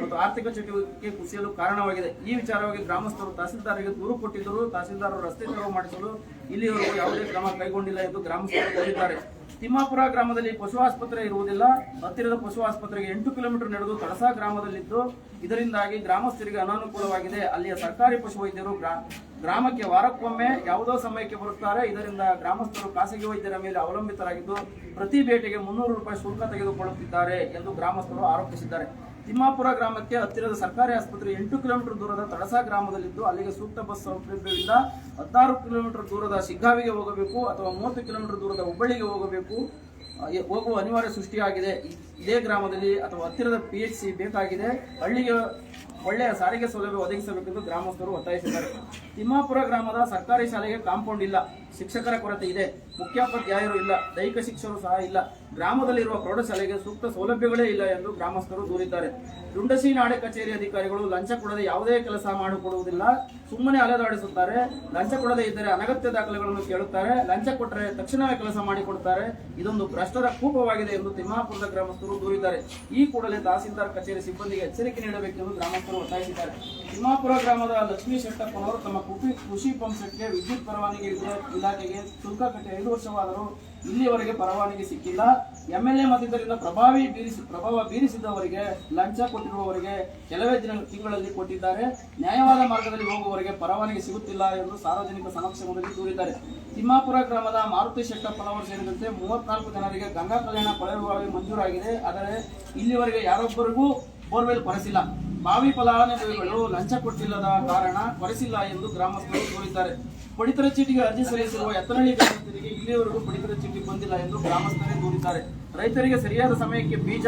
ಮತ್ತು ಆರ್ಥಿಕ ಚಟುವಟಿಕೆ ಕುಸಿಯಲು ಕಾರಣವಾಗಿದೆ. ಈ ವಿಚಾರವಾಗಿ ಗ್ರಾಮಸ್ಥರು ತಹಸೀಲ್ದಾರರಿಗೆ ದೂರು ಕೊಟ್ಟಿದ್ದರು ತಹಸೀಲ್ದಾರರು ರಸ್ತೆ ತೆರವು ಮಾಡಿಸಲು ಇಲ್ಲಿಯವರೆಗೂ ಯಾವುದೇ ಕ್ರಮ ಕೈಗೊಂಡಿಲ್ಲ ಎಂದು ಗ್ರಾಮಸ್ಥರು ಹೇಳಿದ್ದಾರೆ. ತಿಮ್ಮಾಪುರ ಗ್ರಾಮದಲ್ಲಿ ಪಶು ಆಸ್ಪತ್ರೆ ಇರುವುದಿಲ್ಲ. ಹತ್ತಿರದ ಪಶು ಆಸ್ಪತ್ರೆಗೆ ಎಂಟು ಕಿಲೋಮೀಟರ್ ನಡೆದು ತಡಸಾ ಗ್ರಾಮದಲ್ಲಿದ್ದು, ಇದರಿಂದಾಗಿ ಗ್ರಾಮಸ್ಥರಿಗೆ ಅನಾನುಕೂಲವಾಗಿದೆ. ಅಲ್ಲಿಯ ಸರ್ಕಾರಿ ಪಶು ವೈದ್ಯರು ಗ್ರಾ- ಗ್ರಾಮಕ್ಕೆ ವಾರಕ್ಕೊಮ್ಮೆ ಯಾವುದೋ ಸಮಯಕ್ಕೆ ಬರುತ್ತಾರೆ. ಇದರಿಂದ ಗ್ರಾಮಸ್ಥರು ಖಾಸಗಿ ವೈದ್ಯರ ಮೇಲೆ ಅವಲಂಬಿತರಾಗಿದ್ದು, ಪ್ರತಿ ಭೇಟಿಗೆ ಮುನ್ನೂರು ರೂಪಾಯಿ ಶುಲ್ಕ ತೆಗೆದುಕೊಳ್ಳುತ್ತಿದ್ದಾರೆ ಎಂದು ಗ್ರಾಮಸ್ಥರು ಆರೋಪಿಸಿದ್ದಾರೆ. ತಿಮ್ಮಾಪುರ ಗ್ರಾಮಕ್ಕೆ ಹತ್ತಿರದ ಸರ್ಕಾರಿ ಆಸ್ಪತ್ರೆ ಎಂಟು ಕಿಲೋಮೀಟರ್ ದೂರದ ತಡಸಾ ಗ್ರಾಮದಲ್ಲಿದ್ದು ಅಲ್ಲಿಗೆ ಸೂಕ್ತ ಬಸ್ ಸೌಲಭ್ಯವಿಲ್ಲ ಹದಿನಾರು ಕಿಲೋಮೀಟರ್ ದೂರದ ಶಿಗ್ಗಾವಿಗೆ ಹೋಗಬೇಕು ಅಥವಾ ಮೂವತ್ತು ಕಿಲೋಮೀಟರ್ ದೂರದ ಹುಬ್ಬಳ್ಳಿಗೆ ಹೋಗಬೇಕು. ಹೋಗುವ ಅನಿವಾರ್ಯ ಸೃಷ್ಟಿಯಾಗಿದೆ. ಇದೇ ಗ್ರಾಮದಲ್ಲಿ ಅಥವಾ ಹತ್ತಿರದ ಪಿ ಬೇಕಾಗಿದೆ. ಹಳ್ಳಿಗೆ ಒಳ್ಳೆಯ ಸಾರಿಗೆ ಸೌಲಭ್ಯ ಒದಗಿಸಬೇಕೆಂದು ಗ್ರಾಮಸ್ಥರು ಒತ್ತಾಯಿಸಿದ್ದಾರೆ. ತಿಮ್ಮಾಪುರ ಗ್ರಾಮದ ಸರ್ಕಾರಿ ಶಾಲೆಗೆ ಕಾಂಪೌಂಡ್ ಇಲ್ಲ. ಶಿಕ್ಷಕರ ಕೊರತೆ ಇದೆ. ಮುಖ್ಯೋಪಾಧ್ಯಾಯರು ಇಲ್ಲ. ದೈಹಿಕ ಶಿಕ್ಷಕರು ಸಹ ಇಲ್ಲ. ಗ್ರಾಮದಲ್ಲಿರುವ ಪ್ರೌಢಶಾಲೆಗೆ ಸೂಕ್ತ ಸೌಲಭ್ಯಗಳೇ ಇಲ್ಲ ಎಂದು ಗ್ರಾಮಸ್ಥರು ದೂರಿದ್ದಾರೆ. ದುಂಡಸಿ ನಾಡೆ ಕಚೇರಿ ಅಧಿಕಾರಿಗಳು ಲಂಚ ಕೊಡದೆ ಯಾವುದೇ ಕೆಲಸ ಮಾಡಿಕೊಡುವುದಿಲ್ಲ. ಸುಮ್ಮನೆ ಅಲೆದಾಡಿಸುತ್ತಾರೆ. ಲಂಚ ಕೊಡದೇ ಇದ್ದರೆ ಅನಗತ್ಯ ದಾಖಲೆಗಳನ್ನು ಕೇಳುತ್ತಾರೆ. ಲಂಚ ಕೊಟ್ಟರೆ ತಕ್ಷಣವೇ ಕೆಲಸ ಮಾಡಿಕೊಡುತ್ತಾರೆ ಇದೊಂದು ಭ್ರಷ್ಟರ ಕೂಪವಾಗಿದೆ ಎಂದು ತಿಮ್ಮಾಪುರದ ಗ್ರಾಮಸ್ಥರು ದೂರಿದ್ದಾರೆ. ಈ ಕೂಡಲೇ ತಹಸೀಲ್ದಾರ್ ಕಚೇರಿ ಸಿಬ್ಬಂದಿಗೆ ಎಚ್ಚರಿಕೆ ನೀಡಬೇಕೆಂದು ಗ್ರಾಮಸ್ಥರು ಒತ್ತಾಯಿಸಿದ್ದಾರೆ. ತಿಮ್ಮಾಪುರ ಗ್ರಾಮದ ಲಕ್ಷ್ಮೀ ಶೆಟ್ಟಪ್ಪನವರು ತಮ್ಮ ಕೃಷಿ ಕೃಷಿ ಪಂಪ್ ಸೆಟ್ಗೆ ವಿದ್ಯುತ್ ಪರವಾನಗಿ ಇಲಾಖೆಗೆ ಶುಲ್ಕ ಕಟ್ಟಿ ಐದು ವರ್ಷವಾದರೂ ಇಲ್ಲಿಯವರೆಗೆ ಪರವಾನಗಿ ಸಿಕ್ಕಿಲ್ಲ. ಎಂಎಲ್ಎ ಮತ್ತಿದ್ದರಿಂದ ಪ್ರಭಾವಿ ಬೀರಿಸಿ, ಪ್ರಭಾವ ಬೀರಿಸಿದವರಿಗೆ ಲಂಚ ಕೊಟ್ಟಿರುವವರಿಗೆ ಕೆಲವೇ ದಿನ ತಿಂಗಳಲ್ಲಿ ಕೊಟ್ಟಿದ್ದಾರೆ. ನ್ಯಾಯವಾದ ಮಾರ್ಗದಲ್ಲಿ ಹೋಗುವವರಿಗೆ ಪರವಾನಗಿ ಸಿಗುತ್ತಿಲ್ಲ ಎಂದು ಸಾರ್ವಜನಿಕ ಸಮಕ್ಷಮದಲ್ಲಿ ದೂರಿದ್ದಾರೆ. ತಿಮ್ಮಾಪುರ ಗ್ರಾಮದ ಮಾರುತಿ ಶೆಟ್ಟಪ್ಪನವರು ಸೇರಿದಂತೆ ಮೂವತ್ನಾಲ್ಕು ಜನರಿಗೆ ಗಂಗಾ ಕಲ್ಯಾಣ ಕೊಳವೆ ಮಂಜೂರಾಗಿದೆ. ಆದರೆ ಇಲ್ಲಿವರೆಗೆ ಯಾರೊಬ್ಬರಿಗೂ ಬೋರ್ವೆಲ್ ಕೊರೆಸಿಲ್ಲ. ಬಾವಿ ಫಲಾನುಭವಿಗಳು ಲಂಚ ಕೊಟ್ಟಿಲ್ಲದ ಕಾರಣ ಕೊರೆಸಿಲ್ಲ ಎಂದು ಗ್ರಾಮಸ್ಥರು ದೂರಿದ್ದಾರೆ. ಪಡಿತರ ಚೀಟಿಗೆ ಅರ್ಜಿ ಸಲ್ಲಿಸಿರುವ ಎತ್ತನಹಳ್ಳಿ ಗ್ರಾಮಸ್ಥರಿಗೆ ಇಲ್ಲಿಯವರೆಗೂ ಪಡಿತರ ಚೀಟಿ ಬಂದಿಲ್ಲ ಎಂದು ಗ್ರಾಮಸ್ಥರೇ ದೂರಿದ್ದಾರೆ. ರೈತರಿಗೆ ಸರಿಯಾದ ಸಮಯಕ್ಕೆ ಬೀಜ,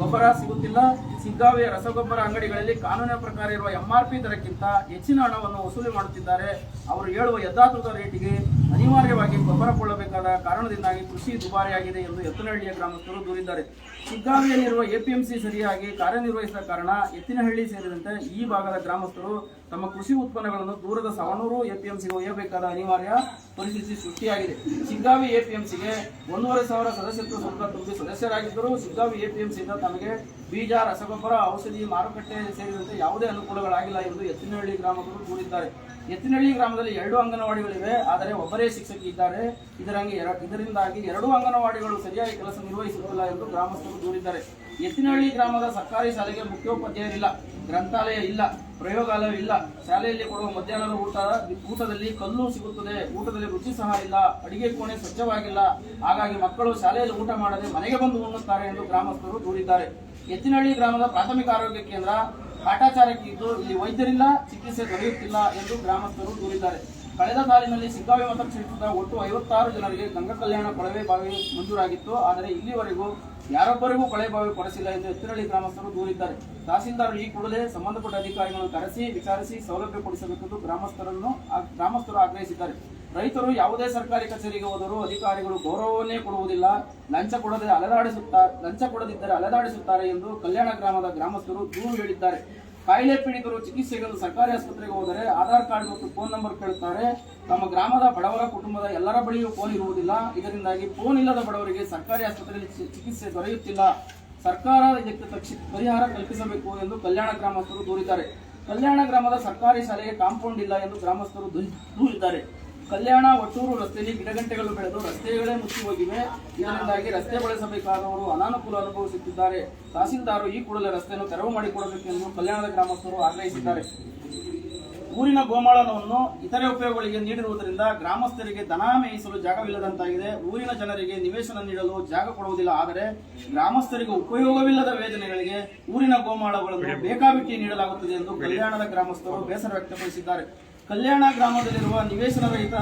ಗೊಬ್ಬರ ಸಿಗುತ್ತಿಲ್ಲ. ಸಿಗ್ಗಾವಿಯ ರಸಗೊಬ್ಬರ ಅಂಗಡಿಗಳಲ್ಲಿ ಕಾನೂನಿನ ಪ್ರಕಾರ ಇರುವ ಎಂಆರ್ಪಿ ದರಕ್ಕಿಂತ ಹೆಚ್ಚಿನ ಹಣವನ್ನು ವಸೂಲಿ ಮಾಡುತ್ತಿದ್ದಾರೆ. ಅವರು ಹೇಳುವ ಯಥಾತೃತ ರೇಟಿಗೆ ಅನಿವಾರ್ಯವಾಗಿ ಗೊಬ್ಬರ ಕೊಳ್ಳಬೇಕಾದ ಕಾರಣದಿಂದಾಗಿ ಕೃಷಿ ದುಬಾರಿಯಾಗಿದೆ ಎಂದು ಎತ್ತನಹಳ್ಳಿಯ ಗ್ರಾಮಸ್ಥರು ದೂರಿದ್ದಾರೆ. ಸಿಗ್ಗಾವಿಯಲ್ಲಿರುವ ಎಪಿಎಂಸಿ ಸರಿಯಾಗಿ ಕಾರ್ಯನಿರ್ವಹಿಸದ ಕಾರಣ ಎತ್ತಿನಹಳ್ಳಿ ಸೇರಿದಂತೆ ಈ ಭಾಗದ ಗ್ರಾಮಸ್ಥರು ತಮ್ಮ ಕೃಷಿ ಉತ್ಪನ್ನಗಳನ್ನು ದೂರದ ಸವಣೂರು ಎಪಿಎಂಸಿಗೆ ಒಯ್ಯಬೇಕಾದ ಅನಿವಾರ್ಯ ಪರಿಸ್ಥಿತಿ ಸೃಷ್ಟಿಯಾಗಿದೆ. ಸಿಗ್ಗಾವಿ ಎಪಿಎಂಸಿಗೆ ಒಂದೂವರೆ ಸಾವಿರ ಸದಸ್ಯತ್ವ ಶುಲ್ಕ ತುಂಬಿ ಸದಸ್ಯರಾಗಿದ್ದರೂ ಸಿಗ್ಗಾವಿ ಎಪಿಎಂಸಿಯಿಂದ ತಮಗೆ ಬೀಜ ರಸಗೊಬ್ಬರ ಔಷಧಿ ಮಾರುಕಟ್ಟೆ ಸೇರಿದಂತೆ ಯಾವುದೇ ಅನುಕೂಲಗಳಾಗಿಲ್ಲ ಎಂದು ಎತ್ತಿನಹಳ್ಳಿ ಗ್ರಾಮಸ್ಥರು ದೂರಿದ್ದಾರೆ. ಎತ್ತಿನಹಳ್ಳಿ ಗ್ರಾಮದಲ್ಲಿ ಎರಡು ಅಂಗನವಾಡಿಗಳಿವೆ, ಆದರೆ ಒಬ್ಬರೇ ಶಿಕ್ಷಕಿ ಇದ್ದಾರೆ. ಇದರಂಗೆ ಇದರಿಂದಾಗಿ ಎರಡೂ ಅಂಗನವಾಡಿಗಳು ಸರಿಯಾಗಿ ಕೆಲಸ ನಿರ್ವಹಿಸುತ್ತಿಲ್ಲ ಎಂದು ಗ್ರಾಮಸ್ಥರು ದೂರಿದ್ದಾರೆ. ಎತ್ತಿನಹಳ್ಳಿ ಗ್ರಾಮದ ಸರ್ಕಾರಿ ಶಾಲೆಗೆ ಮುಖ್ಯೋಪಾಧ್ಯಾಯರಿಲ್ಲ, ಗ್ರಂಥಾಲಯ ಇಲ್ಲ, ಪ್ರಯೋಗಾಲಯ ಇಲ್ಲ. ಶಾಲೆಯಲ್ಲಿ ಕೊಡುವ ಮಧ್ಯಾಹ್ನದ ಊಟ, ಊಟದಲ್ಲಿ ಕಲ್ಲು ಸಿಗುತ್ತದೆ. ಊಟದಲ್ಲಿ ರುಚಿ ಸಹ ಇಲ್ಲ. ಅಡಿಗೆ ಕೋಣೆ ಸ್ವಚ್ಛವಾಗಿಲ್ಲ. ಹಾಗಾಗಿ ಮಕ್ಕಳು ಶಾಲೆಯಲ್ಲಿ ಊಟ ಮಾಡದೆ ಮನೆಗೆ ಬಂದು ಉಣ್ಣುತ್ತಾರೆ ಎಂದು ಗ್ರಾಮಸ್ಥರು ದೂರಿದ್ದಾರೆ. ಎತ್ತಿನಹಳ್ಳಿ ಗ್ರಾಮದ ಪ್ರಾಥಮಿಕ ಆರೋಗ್ಯ ಕೇಂದ್ರ ಕಾಟಾಚಾರಕ್ಕೆ ಇದ್ದು ಇಲ್ಲಿ ವೈದ್ಯರಿಲ್ಲ, ಚಿಕಿತ್ಸೆ ದೊರೆಯುತ್ತಿಲ್ಲ ಎಂದು ಗ್ರಾಮಸ್ಥರು ದೂರಿದ್ದಾರೆ. ಕಳೆದ ಸಾಲಿನಲ್ಲಿ ಸಿಗ್ಗಾವಿ ಮತಕ್ಷೇತ್ರದ ಒಟ್ಟು ಐವತ್ತಾರು ಜನರಿಗೆ ಗಂಗಾ ಕಲ್ಯಾಣ ಕೊಳವೆ ಬಾವಿ ಮಂಜೂರಾಗಿತ್ತು. ಆದರೆ ಇಲ್ಲಿವರೆಗೂ ಯಾರೊಬ್ಬರಿಗೂ ಕೊಳೆ ಬಾವಿ ಕೊಡಿಸಿಲ್ಲ ಎಂದು ಎತ್ತಿನಹಳ್ಳಿ ಗ್ರಾಮಸ್ಥರು ದೂರಿದ್ದಾರೆ. ತಹಸೀಲ್ದಾರ್ ಈ ಕೂಡಲೇ ಸಂಬಂಧಪಟ್ಟ ಅಧಿಕಾರಿಗಳನ್ನು ಕರೆಸಿ, ವಿಚಾರಿಸಿ ಸೌಲಭ್ಯ ಕೊಡಿಸಬೇಕೆಂದು ಗ್ರಾಮಸ್ಥರನ್ನು ಗ್ರಾಮಸ್ಥರು ಆಗ್ರಹಿಸಿದ್ದಾರೆ. ರೈತರು ಯಾವುದೇ ಸರ್ಕಾರಿ ಕಚೇರಿಗೆ ಹೋದರೂ ಅಧಿಕಾರಿಗಳು ಗೌರವವನ್ನೇ ಕೊಡುವುದಿಲ್ಲ, ಲಂಚ ಕೊಡದೆ ಅಲೆದಾಡಿಸುತ್ತಾ, ಲಂಚ ಕೊಡದಿದ್ದರೆ ಅಲೆದಾಡಿಸುತ್ತಾರೆ ಎಂದು ಕಲ್ಯಾಣ ಗ್ರಾಮದ ಗ್ರಾಮಸ್ಥರು ದೂರು ಹೇಳಿದ್ದಾರೆ. ಕಾಯಿಲೆ ಪೀಡಿತರು ಚಿಕಿತ್ಸೆಗಳು ಸರ್ಕಾರಿ ಆಸ್ಪತ್ರೆಗೆ ಹೋದರೆ ಆಧಾರ್ ಕಾರ್ಡ್ ಮತ್ತು ಫೋನ್ ನಂಬರ್ ಕೇಳುತ್ತಾರೆ. ತಮ್ಮ ಗ್ರಾಮದ ಬಡವರ ಕುಟುಂಬದ ಎಲ್ಲರ ಬಳಿಯೂ ಫೋನ್ ಇರುವುದಿಲ್ಲ. ಇದರಿಂದಾಗಿ ಫೋನ್ ಇಲ್ಲದ ಬಡವರಿಗೆ ಸರ್ಕಾರಿ ಆಸ್ಪತ್ರೆಯಲ್ಲಿ ಚಿಕಿತ್ಸೆ ದೊರೆಯುತ್ತಿಲ್ಲ. ಸರ್ಕಾರ ಇದಕ್ಕೆ ತಕ್ಷಣ ಪರಿಹಾರ ಕಲ್ಪಿಸಬೇಕು ಎಂದು ಕಲ್ಯಾಣ ಗ್ರಾಮಸ್ಥರು ದೂರಿದ್ದಾರೆ. ಕಲ್ಯಾಣ ಗ್ರಾಮದ ಸರ್ಕಾರಿ ಶಾಲೆಗೆ ಕಾಂಪೌಂಡ್ ಇಲ್ಲ ಎಂದು ಗ್ರಾಮಸ್ಥರು ದೂರಿ- ದೂರಿದ್ದಾರೆ. ಕಲ್ಯಾಣ ಒಟ್ಟೂರು ರಸ್ತೆಯಲ್ಲಿ ಗಿಡಗಂಟೆಗಳು ಬೆಳೆದು ರಸ್ತೆಗಳೇ ಮುಚ್ಚಿ ಹೋಗಿವೆ ಇದರಿಂದಾಗಿ ರಸ್ತೆ ಬಳಸಬೇಕಾದವರು ಅನಾನುಕೂಲ ಅನುಭವಿಸುತ್ತಿದ್ದಾರೆ. ತಹಸೀಲ್ದಾರು ಈ ಕೂಡಲೇ ರಸ್ತೆಯನ್ನು ತೆರವು ಮಾಡಿಕೊಡಬೇಕೆಂದು ಕಲ್ಯಾಣದ ಗ್ರಾಮಸ್ಥರು ಆಗ್ರಹಿಸಿದ್ದಾರೆ. ಊರಿನ ಗೋಮಾಳನವನ್ನು ಇತರೆ ಉಪಯೋಗಗಳಿಗೆ ನೀಡಿರುವುದರಿಂದ ಗ್ರಾಮಸ್ಥರಿಗೆ ದನ ಮೇಯಿಸಲು ಜಾಗವಿಲ್ಲದಂತಾಗಿದೆ. ಊರಿನ ಜನರಿಗೆ ನಿವೇಶನ ನೀಡಲು ಜಾಗ ಕೊಡುವುದಿಲ್ಲ. ಆದರೆ ಗ್ರಾಮಸ್ಥರಿಗೆ ಉಪಯೋಗವಿಲ್ಲದ ವೇದನೆಗಳಿಗೆ ಊರಿನ ಗೋಮಾಳಗಳನ್ನು ಬೇಕಾಬಿಟ್ಟಿ ನೀಡಲಾಗುತ್ತದೆ ಎಂದು ಕಲ್ಯಾಣದ ಗ್ರಾಮಸ್ಥರು ಬೇಸರ ವ್ಯಕ್ತಪಡಿಸಿದ್ದಾರೆ. ಕಲ್ಯಾಣ ಗ್ರಾಮದಲ್ಲಿರುವ ನಿವೇಶನ ರಹಿತ,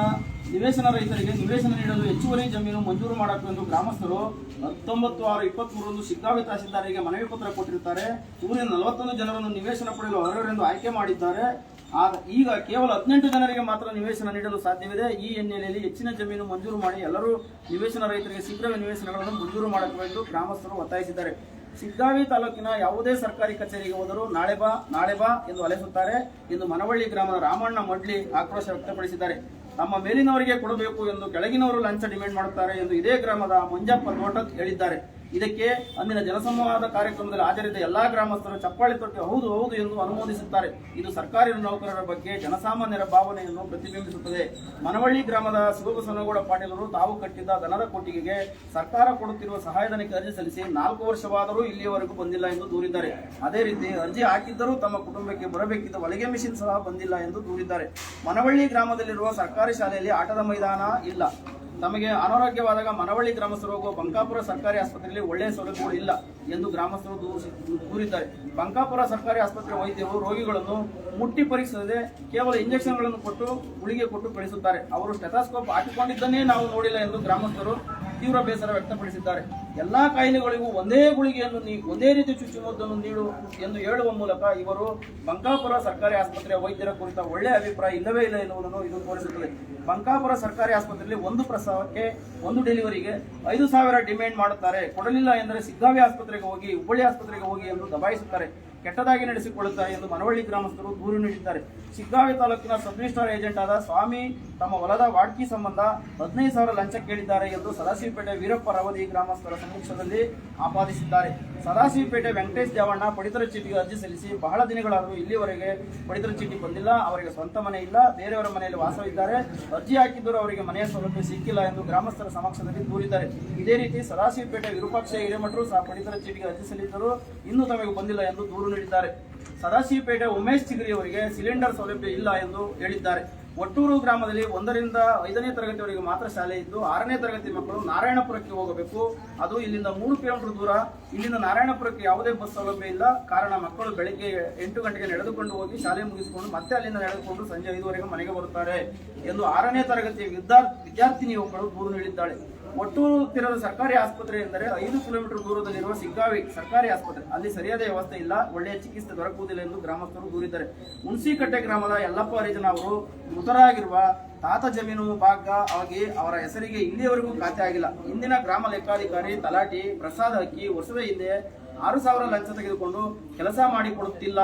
ನಿವೇಶನ ರೈತರಿಗೆ ನಿವೇಶನ ನೀಡಲು ಹೆಚ್ಚುವರಿ ಜಮೀನು ಮಂಜೂರು ಮಾಡಬೇಕು ಎಂದು ಗ್ರಾಮಸ್ಥರು ಹತ್ತೊಂಬತ್ತು ಆರು ಇಪ್ಪತ್ಮೂರರಂದು ಶಿಗ್ಗಾವಿ ತಹಸೀಲ್ದಾರಿಗೆ ಮನವಿ ಪತ್ರ ಕೊಟ್ಟಿರುತ್ತಾರೆ. ಊರಿನ ನಲವತ್ತೊಂದು ಜನರನ್ನು ನಿವೇಶನ ಪಡೆಯಲು ಅರ್ಹರೆಂದು ಆಯ್ಕೆ ಮಾಡಿದ್ದಾರೆ. ಆಗ ಈಗ ಕೇವಲ ಹದಿನೆಂಟು ಜನರಿಗೆ ಮಾತ್ರ ನಿವೇಶನ ನೀಡಲು ಸಾಧ್ಯವಿದೆ. ಈ ಹಿನ್ನೆಲೆಯಲ್ಲಿ ಹೆಚ್ಚಿನ ಜಮೀನು ಮಂಜೂರು ಮಾಡಿ ಎಲ್ಲರೂ ನಿವೇಶನ ರೈತರಿಗೆ ಶೀಘ್ರವೇ ನಿವೇಶನಗಳನ್ನು ಮಂಜೂರು ಮಾಡಬೇಕು ಗ್ರಾಮಸ್ಥರು ಒತ್ತಾಯಿಸಿದ್ದಾರೆ. ಸಿಗ್ಗಾವಿ ತಾಲೂಕಿನ ಯಾವುದೇ ಸರ್ಕಾರಿ ಕಚೇರಿಗೆ ಹೋದರೂ ನಾಳೆ ಬಾ ನಾಳೆ ಬಾ ಎಂದು ಅಲೆಸುತ್ತಾರೆ ಎಂದು ಮನವಳ್ಳಿ ಗ್ರಾಮದ ರಾಮಣ್ಣ ಮಡ್ಲಿ ಆಕ್ರೋಶ ವ್ಯಕ್ತಪಡಿಸಿದ್ದಾರೆ. ತಮ್ಮ ಮೇಲಿನವರಿಗೆ ಕೊಡಬೇಕು ಎಂದು ಕೆಳಗಿನವರು ಲಂಚ ಡಿಮ್ಯಾಂಡ್ ಮಾಡುತ್ತಾರೆ ಎಂದು ಇದೇ ಗ್ರಾಮದ ಮಂಜಪ್ಪ ತೋಟದ್ ಹೇಳಿದ್ದಾರೆ. ಇದಕ್ಕೆ ಅಂದಿನ ಜನಸಂವಾದ ಕಾರ್ಯಕ್ರಮದಲ್ಲಿ ಹಾಜರಿದ್ದ ಎಲ್ಲಾ ಗ್ರಾಮಸ್ಥರು ಚಪ್ಪಾಳಿ ತೊಟ್ಟು ಹೌದು ಹೌದು ಎಂದು ಅನುಮೋದಿಸುತ್ತಾರೆ. ಇದು ಸರ್ಕಾರಿ ನೌಕರರ ಬಗ್ಗೆ ಜನಸಾಮಾನ್ಯರ ಭಾವನೆಯನ್ನು ಪ್ರತಿಬಿಂಬಿಸುತ್ತದೆ. ಮನವಳ್ಳಿ ಗ್ರಾಮದ ಶಿವಬಸವನಗೌಡ ಪಾಟೀಲರು ತಾವು ಕಟ್ಟಿದ್ದ ದನದ ಕೊಟ್ಟಿಗೆಗೆ ಸರ್ಕಾರ ಕೊಡುತ್ತಿರುವ ಸಹಾಯಧನಕ್ಕೆ ಅರ್ಜಿ ಸಲ್ಲಿಸಿ ನಾಲ್ಕು ವರ್ಷವಾದರೂ ಇಲ್ಲಿಯವರೆಗೂ ಬಂದಿಲ್ಲ ಎಂದು ದೂರಿದ್ದಾರೆ. ಅದೇ ರೀತಿ ಅರ್ಜಿ ಹಾಕಿದ್ದರೂ ತಮ್ಮ ಕುಟುಂಬಕ್ಕೆ ಬರಬೇಕಿದ್ದ ಹೊಲಿಗೆ ಮಿಷಿನ್ ಸಹ ಬಂದಿಲ್ಲ ಎಂದು ದೂರಿದ್ದಾರೆ. ಮನವಳ್ಳಿ ಗ್ರಾಮದಲ್ಲಿರುವ ಸರ್ಕಾರಿ ಶಾಲೆಯಲ್ಲಿ ಆಟದ ಮೈದಾನ ಇಲ್ಲ. ತಮಗೆ ಅನಾರೋಗ್ಯವಾದಾಗ ಮನವಳ್ಳಿ ಗ್ರಾಮಸ್ಥರು ಹೋಗುವ ಬಂಕಾಪುರ ಸರ್ಕಾರಿ ಆಸ್ಪತ್ರೆಯಲ್ಲಿ ಒಳ್ಳೆಯ ಸೌಲಭ್ಯಗಳು ಇಲ್ಲ ಎಂದು ಗ್ರಾಮಸ್ಥರು ದೂರಿದ್ದಾರೆ. ಬಂಕಾಪುರ ಸರ್ಕಾರಿ ಆಸ್ಪತ್ರೆ ವೈದ್ಯರು ರೋಗಿಗಳನ್ನು ಮುಟ್ಟಿ ಪರೀಕ್ಷಿಸದೆ ಕೇವಲ ಇಂಜೆಕ್ಷನ್ಗಳನ್ನು ಕೊಟ್ಟು ಗುಳಿಗೆ ಕೊಟ್ಟು ಕಳಿಸುತ್ತಾರೆ. ಅವರು ಸ್ಟೆಥಾಸ್ಕೋಪ್ ಹಾಕಿಕೊಂಡಿದ್ದನ್ನೇ ನಾವು ನೋಡಿಲ್ಲ ಎಂದು ಗ್ರಾಮಸ್ಥರು ತೀವ್ರ ಬೇಸರ ವ್ಯಕ್ತಪಡಿಸಿದ್ದಾರೆ. ಎಲ್ಲಾ ಕಾಯಿಲೆಗಳಿಗೂ ಒಂದೇ ಗುಳಿಗೆಯನ್ನು ನೀ, ಒಂದೇ ರೀತಿ ಚುಚ್ಚುಮದ್ದನ್ನು ನೀಡು ಎಂದು ಹೇಳುವ ಮೂಲಕ ಇವರು ಬಂಕಾಪುರ ಸರ್ಕಾರಿ ಆಸ್ಪತ್ರೆಯ ವೈದ್ಯರ ಕುರಿತ ಒಳ್ಳೆಯ ಅಭಿಪ್ರಾಯ ಇಲ್ಲವೇ ಇಲ್ಲ ಎನ್ನುವುದನ್ನು ಇದು ತೋರಿಸುತ್ತದೆ. ಬಂಕಾಪುರ ಸರ್ಕಾರಿ ಆಸ್ಪತ್ರೆಯಲ್ಲಿ ಒಂದು ಪ್ರಸವಕ್ಕೆ ಒಂದು ಡೆಲಿವರಿಗೆ ಐದು ಸಾವಿರ ಡಿಮ್ಯಾಂಡ್ ಮಾಡುತ್ತಾರೆ. ಕೊಡಲಿಲ್ಲ ಎಂದರೆ ಸಿಗ್ಗಾವಿ ಆಸ್ಪತ್ರೆಗೆ ಹೋಗಿ, ಹುಬ್ಬಳ್ಳಿ ಆಸ್ಪತ್ರೆಗೆ ಹೋಗಿ ಎಂದು ದಬಾಯಿಸುತ್ತಾರೆ. ಕೆಟ್ಟದಾಗಿ ನಡೆಸಿಕೊಳ್ಳುತ್ತಾರೆ ಎಂದು ಮನವಳ್ಳಿ ಗ್ರಾಮಸ್ಥರು ದೂರು ನೀಡಿದ್ದಾರೆ. ಸಿಗ್ಗಾವಿ ತಾಲೂಕಿನ ಸಬ್ ರಿಜಿಸ್ಟ್ರಾರ್ ಏಜೆಂಟ್ ಆದ ಸ್ವಾಮಿ ತಮ್ಮ ಹೊಲದ ವಾಡ್ಕಿ ಸಂಬಂಧ ಹದಿನೈದು ಸಾವಿರ ಲಂಚ ಕೇಳಿದ್ದಾರೆ ಎಂದು ಸದಾಶಿವಪೇಟೆ ವೀರಪ್ಪ ರವದಿ ಗ್ರಾಮಸ್ಥರ ಸಮೀಕ್ಷದಲ್ಲಿ ಆಪಾದಿಸಿದ್ದಾರೆ. ಸದಾಶಿವಪೇಟೆ ವೆಂಕಟೇಶ್ ದೇವಣ್ಣ ಪಡಿತರ ಚೀಟಿಗೆ ಅರ್ಜಿ ಸಲ್ಲಿಸಿ ಬಹಳ ದಿನಗಳಾದರೂ ಇಲ್ಲಿವರೆಗೆ ಪಡಿತರ ಚೀಟಿ ಬಂದಿಲ್ಲ. ಅವರಿಗೆ ಸ್ವಂತ ಮನೆ ಇಲ್ಲ. ಬೇರೆಯವರ ಮನೆಯಲ್ಲಿ ವಾಸವಿದ್ದಾರೆ. ಅರ್ಜಿ ಹಾಕಿದ್ದರೂ ಅವರಿಗೆ ಮನೆಯ ಸೌಲಭ್ಯ ಸಿಕ್ಕಿಲ್ಲ ಎಂದು ಗ್ರಾಮಸ್ಥರ ಸಮಕ್ಷದಲ್ಲಿ ದೂರಿದ್ದಾರೆ. ಇದೇ ರೀತಿ ಸದಾಶಿವಪೇಟೆ ವಿರೂಪಾಕ್ಷ ಹಿರೇಮಠರು ಸಹ ಪಡಿತರ ಚೀಟಿಗೆ ಅರ್ಜಿ ಸಲ್ಲಿಸಿದರು ಇನ್ನೂ ತಮಗೆ ಬಂದಿಲ್ಲ ಎಂದು ದೂರು ನೀಡಿದ್ದಾರೆ. ಸದಾಶಿವಪೇಟೆ ಉಮೇಶ್ ಚಿಗರಿ ಅವರಿಗೆ ಸಿಲಿಂಡರ್ ಸೌಲಭ್ಯ ಇಲ್ಲ ಎಂದು ಹೇಳಿದ್ದಾರೆ. ಒಟ್ಟೂರು ಗ್ರಾಮದಲ್ಲಿ ಒಂದರಿಂದ ಐದನೇ ತರಗತಿವರೆಗೆ ಮಾತ್ರ ಶಾಲೆ ಇದ್ದು, ಆರನೇ ತರಗತಿ ಮಕ್ಕಳು ನಾರಾಯಣಪುರಕ್ಕೆ ಹೋಗಬೇಕು. ಅದು ಇಲ್ಲಿಂದ ಮೂರು ಕಿಲೋಮೀಟರ್ ದೂರ. ಇಲ್ಲಿಂದ ನಾರಾಯಣಪುರಕ್ಕೆ ಯಾವುದೇ ಬಸ್ ಸೌಲಭ್ಯ ಇಲ್ಲ. ಕಾರಣ ಮಕ್ಕಳು ಬೆಳಿಗ್ಗೆ ಎಂಟು ಗಂಟೆಗೆ ನಡೆದುಕೊಂಡು ಹೋಗಿ ಶಾಲೆ ಮುಗಿಸಿಕೊಂಡು ಮತ್ತೆ ಅಲ್ಲಿಂದ ನಡೆದುಕೊಂಡು ಸಂಜೆ ಐದುವರೆಗೆ ಮನೆಗೆ ಬರುತ್ತಾರೆ ಎಂದು ಆರನೇ ತರಗತಿಯ ವಿದ್ಯಾರ್ಥಿ ವಿದ್ಯಾರ್ಥಿನಿಯೊಬ್ಬಳು ದೂರು ನೀಡಿದ್ದಾಳೆ. ಒಟ್ಟೂರು ತಿರಲು ಸರ್ಕಾರಿ ಆಸ್ಪತ್ರೆ ಎಂದರೆ ಐದು ಕಿಲೋಮೀಟರ್ ದೂರದಲ್ಲಿರುವ ಸಿಗ್ಗಾವಿ ಸರ್ಕಾರಿ ಆಸ್ಪತ್ರೆ. ಅಲ್ಲಿ ಸರಿಯಾದ ವ್ಯವಸ್ಥೆ ಇಲ್ಲ, ಒಳ್ಳೆಯ ಚಿಕಿತ್ಸೆ ದೊರಕುವುದಿಲ್ಲ ಎಂದು ಗ್ರಾಮಸ್ಥರು ದೂರಿದ್ದಾರೆ. ಹುಣಸಿಕಟ್ಟೆ ಗ್ರಾಮದ ಯಲ್ಲಪ್ಪ ಹರಿಜನ ಅವರು ಮೃತರಾಗಿರುವ ತಾತ ಜಮೀನು ಭಾಗ ಆಗಿ ಅವರ ಹೆಸರಿಗೆ ಇಲ್ಲಿಯವರೆಗೂ ಖಾತೆ ಆಗಿಲ್ಲ. ಇಂದಿನ ಗ್ರಾಮ ಲೆಕ್ಕಾಧಿಕಾರಿ ತಲಾಟಿ ಪ್ರಸಾದ್ ಅಕ್ಕಿ ವರ್ಷದ ಹಿಂದೆ ಆರು ಸಾವಿರ ಲಂಚ ತೆಗೆದುಕೊಂಡು ಕೆಲಸ ಮಾಡಿಕೊಡುತ್ತಿಲ್ಲ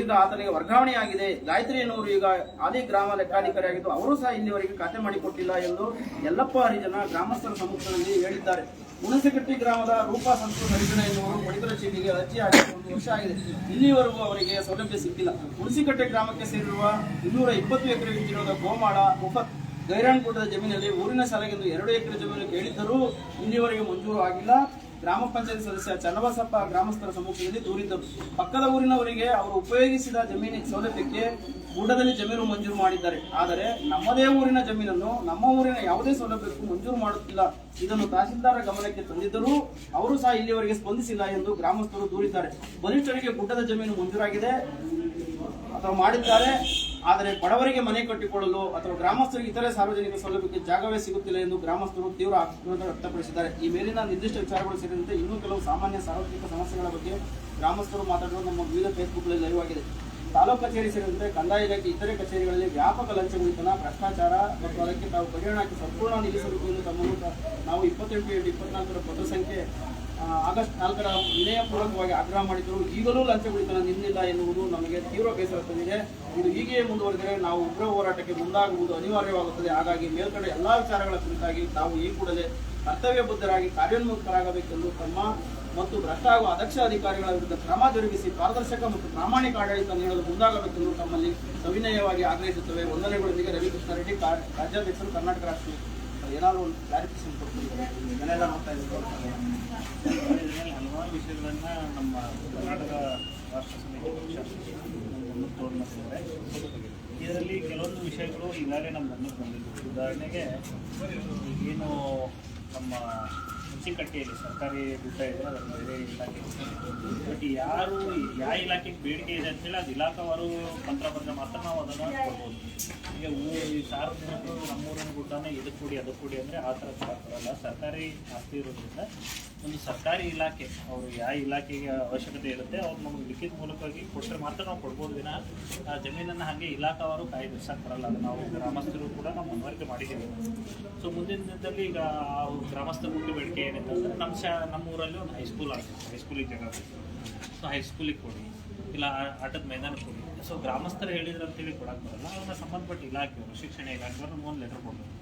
ಈಗ ಆತನಿಗೆ ವರ್ಗಾವಣೆಯಾಗಿದೆ ಗಾಯತ್ರಿ ಎನ್ನುವರು ಈಗ ಆದಿ ಗ್ರಾಮ ಲೆಕ್ಕಾಧಿಕಾರಿಯಾಗಿದ್ದು ಅವರು ಸಹ ಇಲ್ಲಿವರೆಗೆ ಖಾತೆ ಮಾಡಿಕೊಟ್ಟಿಲ್ಲ ಎಂದು ಯಲ್ಲಪ್ಪ ಹರಿಜನ ಗ್ರಾಮಸ್ಥರ ಸಮ್ಮುಖದಲ್ಲಿ ಹೇಳಿದ್ದಾರೆ. ಹುಣಸೆಕಟ್ಟಿ ಗ್ರಾಮದ ರೂಪಾ ಸಂತೋಷ್ ಹರಿಜನ ಎನ್ನುವರು ಪಡಿತರ ಚೀಟಿಗೆ ಅರ್ಜಿ ಹಾಕಿ ಒಂದು ವರ್ಷ ಆಗಿದೆ. ಇಲ್ಲಿವರೆಗೂ ಅವರಿಗೆ ಸೌಲಭ್ಯ ಸಿಕ್ಕಿಲ್ಲ. ಹುಣಸಿಕಟ್ಟೆ ಗ್ರಾಮಕ್ಕೆ ಸೇರಿರುವ ಇನ್ನೂರ ಇಪ್ಪತ್ತು ಎಕರೆ ವಿಸ್ತೀರ್ಣದ ಗೋಮಾಳ, ಮುಫತ್ ಗೈರಾನ್ಗುಡ್ಡದ ಜಮೀನಲ್ಲಿ ಊರಿನ ಸಾಲಗೆಂದು ಎರಡು ಎಕರೆ ಜಮೀನು ಕೇಳಿದ್ದರೂ ಇಲ್ಲಿವರೆಗೆ ಮಂಜೂರು ಆಗಿಲ್ಲ. ಗ್ರಾಮ ಪಂಚಾಯತ್ ಸದಸ್ಯ ಚನ್ನಬಸಪ್ಪ ಗ್ರಾಮಸ್ಥರ ಸಮ್ಮುಖದಲ್ಲಿ ದೂರಿದ್ದರು. ಪಕ್ಕದ ಊರಿನವರಿಗೆ ಅವರು ಉಪಯೋಗಿಸಿದ ಜಮೀನಿನ ಸೌಲಭ್ಯಕ್ಕೆ ಗುಡ್ಡದಲ್ಲಿ ಜಮೀನು ಮಂಜೂರು ಮಾಡಿದ್ದಾರೆ. ಆದರೆ ನಮ್ಮದೇ ಊರಿನ ಜಮೀನನ್ನು ನಮ್ಮ ಊರಿನ ಯಾವುದೇ ಸೌಲಭ್ಯಕ್ಕೂ ಮಂಜೂರು ಮಾಡುತ್ತಿಲ್ಲ. ಇದನ್ನು ತಹಸೀಲ್ದಾರ ಗಮನಕ್ಕೆ ತಂದಿದ್ದರೂ ಅವರು ಸಹ ಇಲ್ಲಿಯವರೆಗೆ ಸ್ಪಂದಿಸಿಲ್ಲ ಎಂದು ಗ್ರಾಮಸ್ಥರು ದೂರಿದ್ದಾರೆ. ಬಲಿಷ್ಠರಿಗೆ ಗುಡ್ಡದ ಜಮೀನು ಮಂಜೂರಾಗಿದೆ ಅಥವಾ ಮಾಡಿದ್ದಾರೆ. ಆದರೆ ಬಡವರಿಗೆ ಮನೆ ಕಟ್ಟಿಕೊಳ್ಳಲು ಅಥವಾ ಗ್ರಾಮಸ್ಥರಿಗೆ ಇತರೆ ಸಾರ್ವಜನಿಕ ಸೌಲಭ್ಯಕ್ಕೆ ಜಾಗವೇ ಸಿಗುತ್ತಿಲ್ಲ ಎಂದು ಗ್ರಾಮಸ್ಥರು ತೀವ್ರ ಆಕ್ರೋಶ ವ್ಯಕ್ತಪಡಿಸಿದ್ದಾರೆ. ಈ ಮೇಲಿನ ನಿರ್ದಿಷ್ಟ ವಿಚಾರಗಳು ಸೇರಿದಂತೆ ಇನ್ನೂ ಕೆಲವು ಸಾಮಾನ್ಯ ಸಾರ್ವಜನಿಕ ಸಮಸ್ಯೆಗಳ ಬಗ್ಗೆ ಗ್ರಾಮಸ್ಥರು ಮಾತಾಡುವ ನಮ್ಮ ವಿವಿಧ ಫೇಸ್ಬುಕ್ಗಳಲ್ಲಿ ಲೈವ್ ಆಗಿದೆ. ತಾಲೂಕು ಕಚೇರಿ ಸೇರಿದಂತೆ ಕಂದಾಯ ಇಲಾಖೆ ಇತರೆ ಕಚೇರಿಗಳಲ್ಲಿ ವ್ಯಾಪಕ ಲಂಚಗುಳಿತನ ಭ್ರಷ್ಟಾಚಾರ ಮತ್ತು ಅದಕ್ಕೆ ತಾವು ಪರಿಹಾರ ಹಾಕಿ ಸಂಪೂರ್ಣ ನಿಲ್ಲಿಸಬೇಕು ಎಂದು ತಮ್ಮ ನಾವು ಇಪ್ಪತ್ತೆಂಟು ಎಂಟು ಇಪ್ಪತ್ನಾಲ್ಕರ ಪತ್ರ ಸಂಖ್ಯೆ ಆಗಸ್ಟ್ ನಾಲ್ಕರ ವಿನಯಪೂರ್ವಕವಾಗಿ ಆಗ್ರಹ ಮಾಡಿದ್ದರು. ಈಗಲೂ ಲಂಚ ಲಂಚಗುಳಿತನ ನಿಂದಿಲ್ಲ ಎನ್ನುವುದು ನಮಗೆ ತೀವ್ರ ಬೇಸರ ತಂದಿದೆ. ಇದು ಹೀಗೆಯೇ ಮುಂದುವರೆದರೆ ನಾವು ಉಗ್ರ ಹೋರಾಟಕ್ಕೆ ಮುಂದಾಗುವುದು ಅನಿವಾರ್ಯವಾಗುತ್ತದೆ. ಹಾಗಾಗಿ ಮೇಲ್ಕಡೆ ಎಲ್ಲಾ ವಿಚಾರಗಳ ಕುರಿತಾಗಿ ತಾವು ಈ ಕೂಡಲೇ ಕರ್ತವ್ಯಬದ್ಧರಾಗಿ ಕಾರ್ಯೋನ್ಮುಖರಾಗಬೇಕೆಂದು ತಮ್ಮ ಮತ್ತು ಭ್ರಷ್ಟ ಹಾಗೂ ಅದಕ್ಷ ಅಧಿಕಾರಿಗಳ ವಿರುದ್ಧ ಕ್ರಮ ಜರುಗಿಸಿ ಪಾರದರ್ಶಕ ಮತ್ತು ಪ್ರಾಮಾಣಿಕ ಆಡಳಿತ ನೀಡಲು ಮುಂದಾಗಬೇಕೆಂದು ತಮ್ಮಲ್ಲಿ ಸವಿನಯವಾಗಿ ಆಗ್ರಹಿಸುತ್ತವೆ. ವಂದನೆಗಳೊಂದಿಗೆ ರವಿಕೃಷ್ಣ ರೆಡ್ಡಿ ರಾಜ್ಯಾಧ್ಯಕ್ಷರು, ಕರ್ನಾಟಕ ರಾಷ್ಟ್ರೀಯ, ಏನಾದರೂ ಒಂದು ಕ್ಲಾರಿಫಿಕೇಶನ್ ಕೊಡ್ತೀವಿ ಹಲವಾರು ವಿಷಯಗಳನ್ನ ನಮ್ಮ ಕರ್ನಾಟಕ ರಾಷ್ಟ್ರ ಸಮಿತಿ ಪಕ್ಷ ಮುಂದೆ ತೋರ್ಸಿದ್ದಾರೆ ಇದರಲ್ಲಿ ಕೆಲವೊಂದು ವಿಷಯಗಳು ಈಗಾಗಲೇ ನಮ್ಮ ಗಮನಕ್ಕೆ ಬಂದಿದ್ದು ಉದಾಹರಣೆಗೆ, ಏನು ನಮ್ಮ ಹುಣಸಿಕಟ್ಟೆಯಲ್ಲಿ ಸರ್ಕಾರಿ ಗುಡ್ಡ ಇದೆ ಅದನ್ನು ಬೇರೆ ಇಲಾಖೆ ಬಟ್ ಯಾರು ಯಾವ ಇಲಾಖೆಗೆ ಬೇಡಿಕೆ ಇದೆ ಅಂತೇಳಿ ಅದು ಇಲಾಖಾವಾರು ಪತ್ರ ಬಂದರೆ ಮಾತ್ರ ನಾವು ಅದನ್ನು ಕೊಡ್ಬೋದು. ಈಗ ಊ ಈ ಸಾರ್ವಜನಿಕರು ನಮ್ಮೂರಿನ ಗುಡ್ಡನೇ ಇದು ಕೊಡಿ, ಅದು ಕೊಡಿ ಅಂದರೆ ಆ ಥರ ಕೊಡಲ್ಲ. ಸರ್ಕಾರಿ ಆಸ್ತಿ ಇರೋದ್ರಿಂದ ಒಂದು ಸರ್ಕಾರಿ ಇಲಾಖೆ, ಅವರು ಯಾವ ಇಲಾಖೆಗೆ ಅವಶ್ಯಕತೆ ಇರುತ್ತೆ, ಅವ್ರು ನಮಗೆ ಲಿಖಿತ ಮೂಲಕವಾಗಿ ಕೊಟ್ಟರೆ ಮಾತ್ರ ನಾವು ಕೊಡ್ಬೋದು. ದಿನ ಆ ಜಮೀನನ್ನು ಹಾಗೆ ಇಲಾಖಾವಾರು ಕಾಯ್ದಿರ್ಸಕ್ಕೆ ಬರಲ್ಲ. ನಾವು ಗ್ರಾಮಸ್ಥರು ಕೂಡ ನಾವು ಮನವರಿಕೆ ಮಾಡಿದ್ದೀವಿ. ಸೊ ಮುಂದಿನ ದಿನದಲ್ಲಿ ಈಗ ಗ್ರಾಮಸ್ಥರ ಮುಖ್ಯ ಬೇಡಿಕೆ ಏನಿದೆ ಅಂದರೆ ನಮ್ಮ ಶಾ ನಮ್ಮ ಊರಲ್ಲಿ ಒಂದು ಹೈಸ್ಕೂಲ್ ಆಗ್ತದೆ. ಹೈಸ್ಕೂಲಿಗೆ ಜಾಗ ಸೊ ಹೈಸ್ಕೂಲಿಗೆ ಕೊಡಿ, ಇಲ್ಲ ಆಟದ ಮೈದಾನ ಕೊಡಿ. ಸೊ ಗ್ರಾಮಸ್ಥರು ಹೇಳಿದ್ರು ಅಂತೇಳಿ ಕೊಡಕ್ಕೆ ಬರಲ್ಲ. ಅವ್ರನ್ನ ಸಂಬಂಧಪಟ್ಟ ಇಲಾಖೆಯವರು, ಶಿಕ್ಷಣ ಇಲಾಖೆಯವರು ನಮ್ಮ ಒಂದು ಲೆಟರ್ ಕೊಡಬೇಕು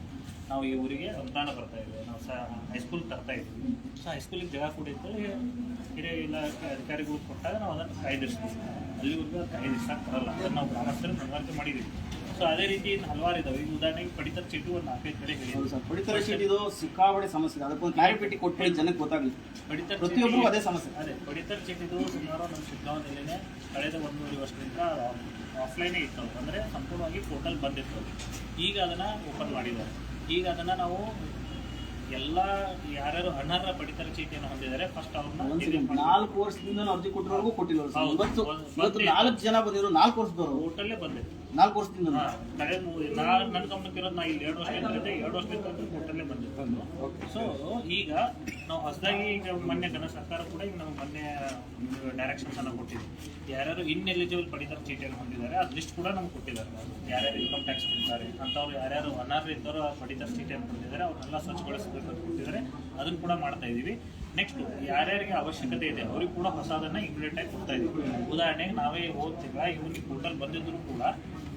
ನಾವು ಈ ಊರಿಗೆ ಅನುದಾನ ಬರ್ತಾ ಇದ್ದೀವಿ ನಾವು ಸಹ ಹೈಸ್ಕೂಲ್ ತರ್ತಾ ಇದ್ವಿ ಸೊ ಹೈಸ್ಕೂಲಿಗೆ ಜಾಗ ಕೊಡಿದ್ದು ಹಿರಿಯ ಇಲಾಖೆ ಅಧಿಕಾರಿಗಳು ಕೊಟ್ಟಾಗ ನಾವು ಅದನ್ನು ಕಾಯ್ದಿರಿಸ್ತೀವಿ ಅಲ್ಲಿವರೆಗೂ ಅದು ಕಾಯ್ದಿರಿಸಕ್ಕೆ ಬರಲ್ಲ ಅದನ್ನು ನಾವು ಗ್ರಾಮಸ್ಥರು ಮನವರಿಕೆ ಮಾಡಿದ್ದೀವಿ. ಸೊ ಅದೇ ರೀತಿ ಹಲವಾರು ಇದಾವೆ. ಈಗ ಉದಾಹರಣೆಗೆ ಪಡಿತರ ಚೀಟಿ ಒಂದು ನಾಲ್ಕೈದು ಕಡೆ ಹೌದು ಸರ್. ಪಡಿತರ ಚೀಟಿದು ಸಿಕ್ಕಾಬಡೆ ಸಮಸ್ಯೆ ಇದೆ. ಅದಕ್ಕೊಂದು ಕ್ಲಾರಿಫಿಟಿ ಕೊಟ್ಟು ಜನಕ್ಕೆ ಗೊತ್ತಾಗಲಿ. ಪಡಿತರ ಪ್ರತಿಯೊಬ್ಬರು ಅದೇ ಸಮಸ್ಯೆ. ಅದೇ ಪಡಿತರ ಚೀಟಿದು ಸುಮಾರು ನಮ್ಮ ಶಿಗ್ಗಾಂವದಲ್ಲಿನೇ ಕಳೆದ ಒಂದೂವರೆ ವರ್ಷದಿಂದ ಆಫ್ಲೈನೇ ಇತ್ತು ಅಂದರೆ ಸಂಪೂರ್ಣವಾಗಿ ಪೋರ್ಟಲ್ ಬಂದಿತ್ತು ಈಗ ಅದನ್ನು ಓಪನ್ ಮಾಡಿದ್ದಾರೆ. ಈಗ ಅದನ್ನು ನಾವು ಎಲ್ಲ ಯಾರ್ಯಾರು ಅನರ್ಹ ಪಡಿತರ ಚೀಟಿಯನ್ನು ಹೊಂದಿದ್ದಾರೆ ಫಸ್ಟ್ ಅವ್ರನ್ನ ನಾಲ್ಕು ವರ್ಷದಿಂದ ಅರ್ಜಿ ಕೊಟ್ಟಿರೋರ್ಗೂ ಕೊಟ್ಟಿಲ್ಲ ಇವತ್ತು ಇವತ್ತು ನಾಲ್ಕು ಜನ ಬಂದಿರೋ ನಾಲ್ಕು ವರ್ಷದವರು. ಓಟಲ್ಲೇ ಬಂದಿತ್ತು. ನಾಲ್ಕು ವರ್ಷದಿಂದ ನನ್ನ ಗಮನಕ್ಕೆ ಇರೋದು ನಾ ಇಲ್ಲಿ ಎರಡು ವರ್ಷದಿಂದ ಎರಡು ವರ್ಷದಿಂದ ಕೋರ್ಟಲ್ಲೇ ಬಂದಿತ್ತು ಸೊ ಈಗ ನಾವು ಹೊಸದಾಗಿ ಈಗ ಮೊನ್ನೆ ಜನ ಸರ್ಕಾರ ಕೂಡ ಈಗ ನಾವು ಮೊನ್ನೆ ಡೈರೆಕ್ಷನ್ಸ್ ಅನ್ನ ಕೊಟ್ಟಿದ್ವಿ ಯಾರ್ಯಾರು ಇನ್ ಎಲಿಜಿಬಲ್ ಪಡಿತರ ಚೀಟಿಯನ್ನು ಹೊಂದಿದ್ದಾರೆ ಆ ಲಿಸ್ಟ್ ಕೂಡ ನಮ್ಗೆ ಕೊಟ್ಟಿದ್ದಾರೆ. ಯಾರ್ಯಾರು ಇನ್ಕಮ್ ಟ್ಯಾಕ್ಸ್ ಕೊಡ್ತಾರೆ ಅಂಥವ್ರು ಯಾರ್ಯಾರು ಅನರ್ಹ ಇದ್ದವರು ಪಡಿತರ ಚೀಟಿಯನ್ನು ಹೊಂದಿದ್ದಾರೆ ಅವ್ರನ್ನೆಲ್ಲ ಸ್ವಚ್ಛಗೊಳಿಸಬೇಕು ಅಂತ ಕೊಟ್ಟಿದ್ದಾರೆ. ಅದನ್ನು ಕೂಡ ಮಾಡ್ತಾ ಇದ್ದೀವಿ ನೆಕ್ಸ್ಟ್ ಯಾರ್ಯಾರಿಗೆ ಅವಶ್ಯಕತೆ ಇದೆ ಅವ್ರಿಗೆ ಕೂಡ ಹೊಸದನ್ನು ಇಮಿಡಿಯೇಟ್ ಆಗಿ ಕೊಡ್ತಾ ಇದೀವಿ. ಉದಾಹರಣೆಗೆ ನಾವೇ ತಿಂಗಳ ಇವನಿಗೆ ಪೋರ್ಟಲ್ ಬಂದಿದ್ರು ಕೂಡ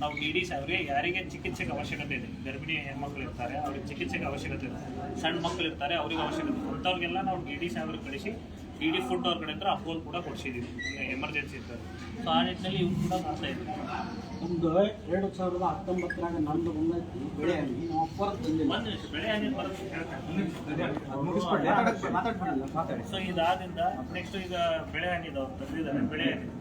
ನಾವು ಡಿ ಡಿ ಸಾಹೇಬ್ರಿಗೆ ಯಾರಿಗೆ ಚಿಕಿತ್ಸೆಗೆ ಅವಶ್ಯಕತೆ ಇದೆ. ಗರ್ಭಿಣಿ ಹೆಣ್ಮಕ್ಳು ಇರ್ತಾರೆ ಅವ್ರಿಗೆ ಚಿಕಿತ್ಸೆಗೆ ಅವಶ್ಯಕತೆ ಇದೆ. ಸಣ್ಣ ಮಕ್ಕಳು ಇರ್ತಾರೆ ಅವ್ರಿಗೆ ಅವಶ್ಯಕತೆ ಅಂಥವ್ರಿಗೆಲ್ಲ ನಾವು ಡಿ ಡಿ ಸಾಹೇಬ್ರಿಗೆ ಕಳಿಸಿ ಡಿ ಡಿ ಫುಡ್ ಅವ್ರ ಕಡೆ ಹತ್ರ ಅಪ್ರೂವಲ್ ಕೂಡ ಕೊಡಿಸಿದ್ದೀವಿ ಎಮರ್ಜೆನ್ಸಿ ಇರ್ತಾರೆ ಸೊ ಆ ನಿಟ್ಟಿನಲ್ಲಿ ಇವ್ರು ಕೂಡ ಮಾಡ್ತಾ ಇದ್ದೀವಿ ನಮ್ದು ಎರಡು ಸಾವಿರದ ಹತ್ತೊಂಬತ್ತರಾಗ ನಂದು ಬಂದೈತಿ ಬೆಳೆ ನಾವು ಅಪ್ಪರ ತಂದಿಲ್ಲ ಒಂದು ನಿಮಿಷ ಬೆಳೆ ಹಣ್ಣು ಬರುತ್ತೆ. ಸೊ ಇದಾದಿಂದ ನೆಕ್ಸ್ಟ್ ಈಗ ಬೆಳೆ ಹಣ್ಣಿದು ಅವ್ರು ತಂದಿದ್ದಾರೆ. ಬೆಳೆ ಹಣ್ಣಿದು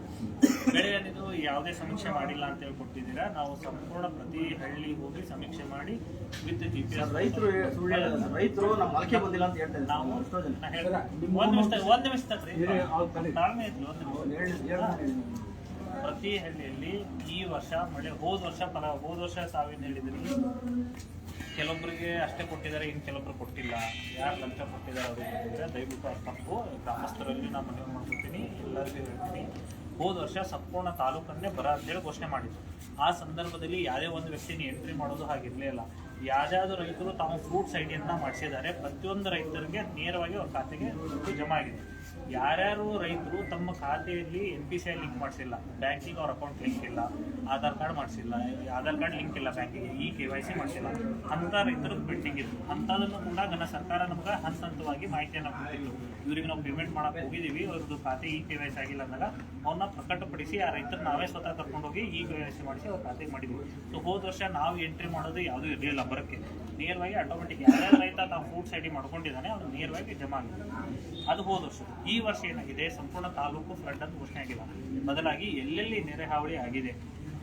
ಬೆಳೆ ಹಣ್ಣಿದು ಯಾವುದೇ ಸಮೀಕ್ಷೆ ಮಾಡಿಲ್ಲ ಅಂತ ಹೇಳಿ ಕೊಟ್ಟಿದ್ದೀರಾ? ನಾವು ಸಂಪೂರ್ಣ ಪ್ರತಿ ಹಳ್ಳಿ ಹೋಗಿ ಸಮೀಕ್ಷೆ ಮಾಡಿ ವಿತ್ ಜಿ ಪಿ ರೈತರು. ರೈತರು ನಮ್ಮ ಮೊಳಕೆ ಬಂದಿಲ್ಲ ಅಂತ ಹೇಳ್ತೇನೆ. ನಾವು. ಒಂದ್ ನಿಮಿಷ ಒಂದ್ ನಿಮಿಷ. ತಾಳ್ಮೆ ಒಂದ್. ಪ್ರತಿ ಹಳ್ಳಿಯಲ್ಲಿ ಈ ವರ್ಷ ಮಳೆ ಹೋದ ವರ್ಷ ಫಲ ಹೋದ ವರ್ಷ ಸಾವಿರ ಹೇಳಿದ್ರಿ. ಕೆಲವೊಬ್ಬರಿಗೆ ಅಷ್ಟೇ ಕೊಟ್ಟಿದ್ದಾರೆ ಇನ್ನು ಕೆಲವೊಬ್ರು ಕೊಟ್ಟಿಲ್ಲ. ಯಾರು ಲಂಚ ಕೊಟ್ಟಿದ್ದಾರೆ ಅವ್ರಿಗೆ ಹೇಳಿದ್ರೆ ದಯವಿಟ್ಟು ತಪ್ಪು ಗ್ರಾಮಸ್ಥರಲ್ಲಿ ನಾನು ಮನವಿ ಮಾಡ್ಕೊತೀನಿ ಎಲ್ಲರಿಗೂ ಹೇಳ್ತೀನಿ. ಹೋದ ವರ್ಷ ಸಂಪೂರ್ಣ ತಾಲೂಕನ್ನೇ ಬರ ಅಂತೇಳಿ ಘೋಷಣೆ ಮಾಡಿದ್ರು. ಆ ಸಂದರ್ಭದಲ್ಲಿ ಯಾವುದೇ ಒಂದು ವ್ಯಕ್ತಿನ ಎಂಟ್ರಿ ಮಾಡೋದು ಹಾಗಿರಲೇ ಇಲ್ಲ. ಯಾವ್ದಾದ್ರು ರೈತರು ತಾವು ಫ್ರೂಟ್ಸ್ ಐಡಿಯನ್ನು ಮಾಡಿಸಿದ್ದಾರೆ, ಪ್ರತಿಯೊಂದು ರೈತರಿಗೆ ನೇರವಾಗಿ ಅವ್ರ ಖಾತೆಗೆ ಜಮಾ ಆಗಿದೆ. ಯಾರ್ಯಾರು ರೈತರು ತಮ್ಮ ಖಾತೆಯಲ್ಲಿ N P C I link ಮಾಡಿಸಿಲ್ಲ ಬ್ಯಾಂಕಿಗೆ ಅವ್ರ ಅಕೌಂಟ್ ಲಿಂಕ್ ಇಲ್ಲ, ಆಧಾರ್ ಕಾರ್ಡ್ ಮಾಡಿಸಿಲ್ಲ, ಆಧಾರ್ ಕಾರ್ಡ್ ಲಿಂಕ್ ಇಲ್ಲ ಬ್ಯಾಂಕಿಗೆ ಈ ಕೆ ವೈ ಸಿ ಮಾಡಿಸಿಲ್ಲ, ಅಂತ ರೈತರು ಪೆಂಡಿಂಗ್ ಇತ್ತು. ಅಂಥದನ್ನು ಕೂಡ ನನ್ನ ಸರ್ಕಾರ ನಮ್ಗೆ ಹಂತ ಹಂತವಾಗಿ ಮಾಹಿತಿಯನ್ನು ಕೊಟ್ಟಿತ್ತು. ಇವ್ರಿಗೆ ನಾವು ಪೇಮೆಂಟ್ ಮಾಡಕ್ಕೆ ಹೋಗಿದ್ದೀವಿ, ಅವ್ರದ್ದು ಖಾತೆ ಈ ಕೆ ವೈ ಸಿ ಆಗಿಲ್ಲ ಅಂದಾಗ ಅವನ್ನ ಪ್ರಕಟಪಡಿಸಿ ಆ ರೈತರು ನಾವೇ ಸ್ವತಃ ಕರ್ಕೊಂಡೋಗಿ ಈ ಕೆ ವೈ ಸಿ ಮಾಡಿಸಿ ಅವ್ರ ಖಾತೆಗೆ ಮಾಡಿದ್ವಿ. ಸೊ ಹೋದ ವರ್ಷ ನಾವು ಎಂಟ್ರಿ ಮಾಡೋದು ಯಾವುದೂ ಇರಲಿಲ್ಲ ಬರೋಕ್ಕೆ. ನೇರವಾಗಿ ಆಟೋಮೆಟಿಕ್ ಯಾರ್ಯಾರು ರೈತ ತಾವು ಫುಡ್ ಸೈಡಿ ಮಾಡ್ಕೊಂಡಿದ್ದಾನೆ ಅವ್ರು ನೇರವಾಗಿ ಜಮಾ ಆಗಿದೆ ಅದು ಹೋದ ವರ್ಷ. ಈ ವರ್ಷ ಏನಾಗಿದೆ? ಸಂಪೂರ್ಣ ತಾಲೂಕು ಫ್ಲಡ್ ಅಂತ ಘೋಷಣೆ ಆಗಿಲ್ಲ ಬದಲಾಗಿ ಎಲ್ಲೆಲ್ಲಿ ನೆರೆ ಹಾವಳಿ ಆಗಿದೆ?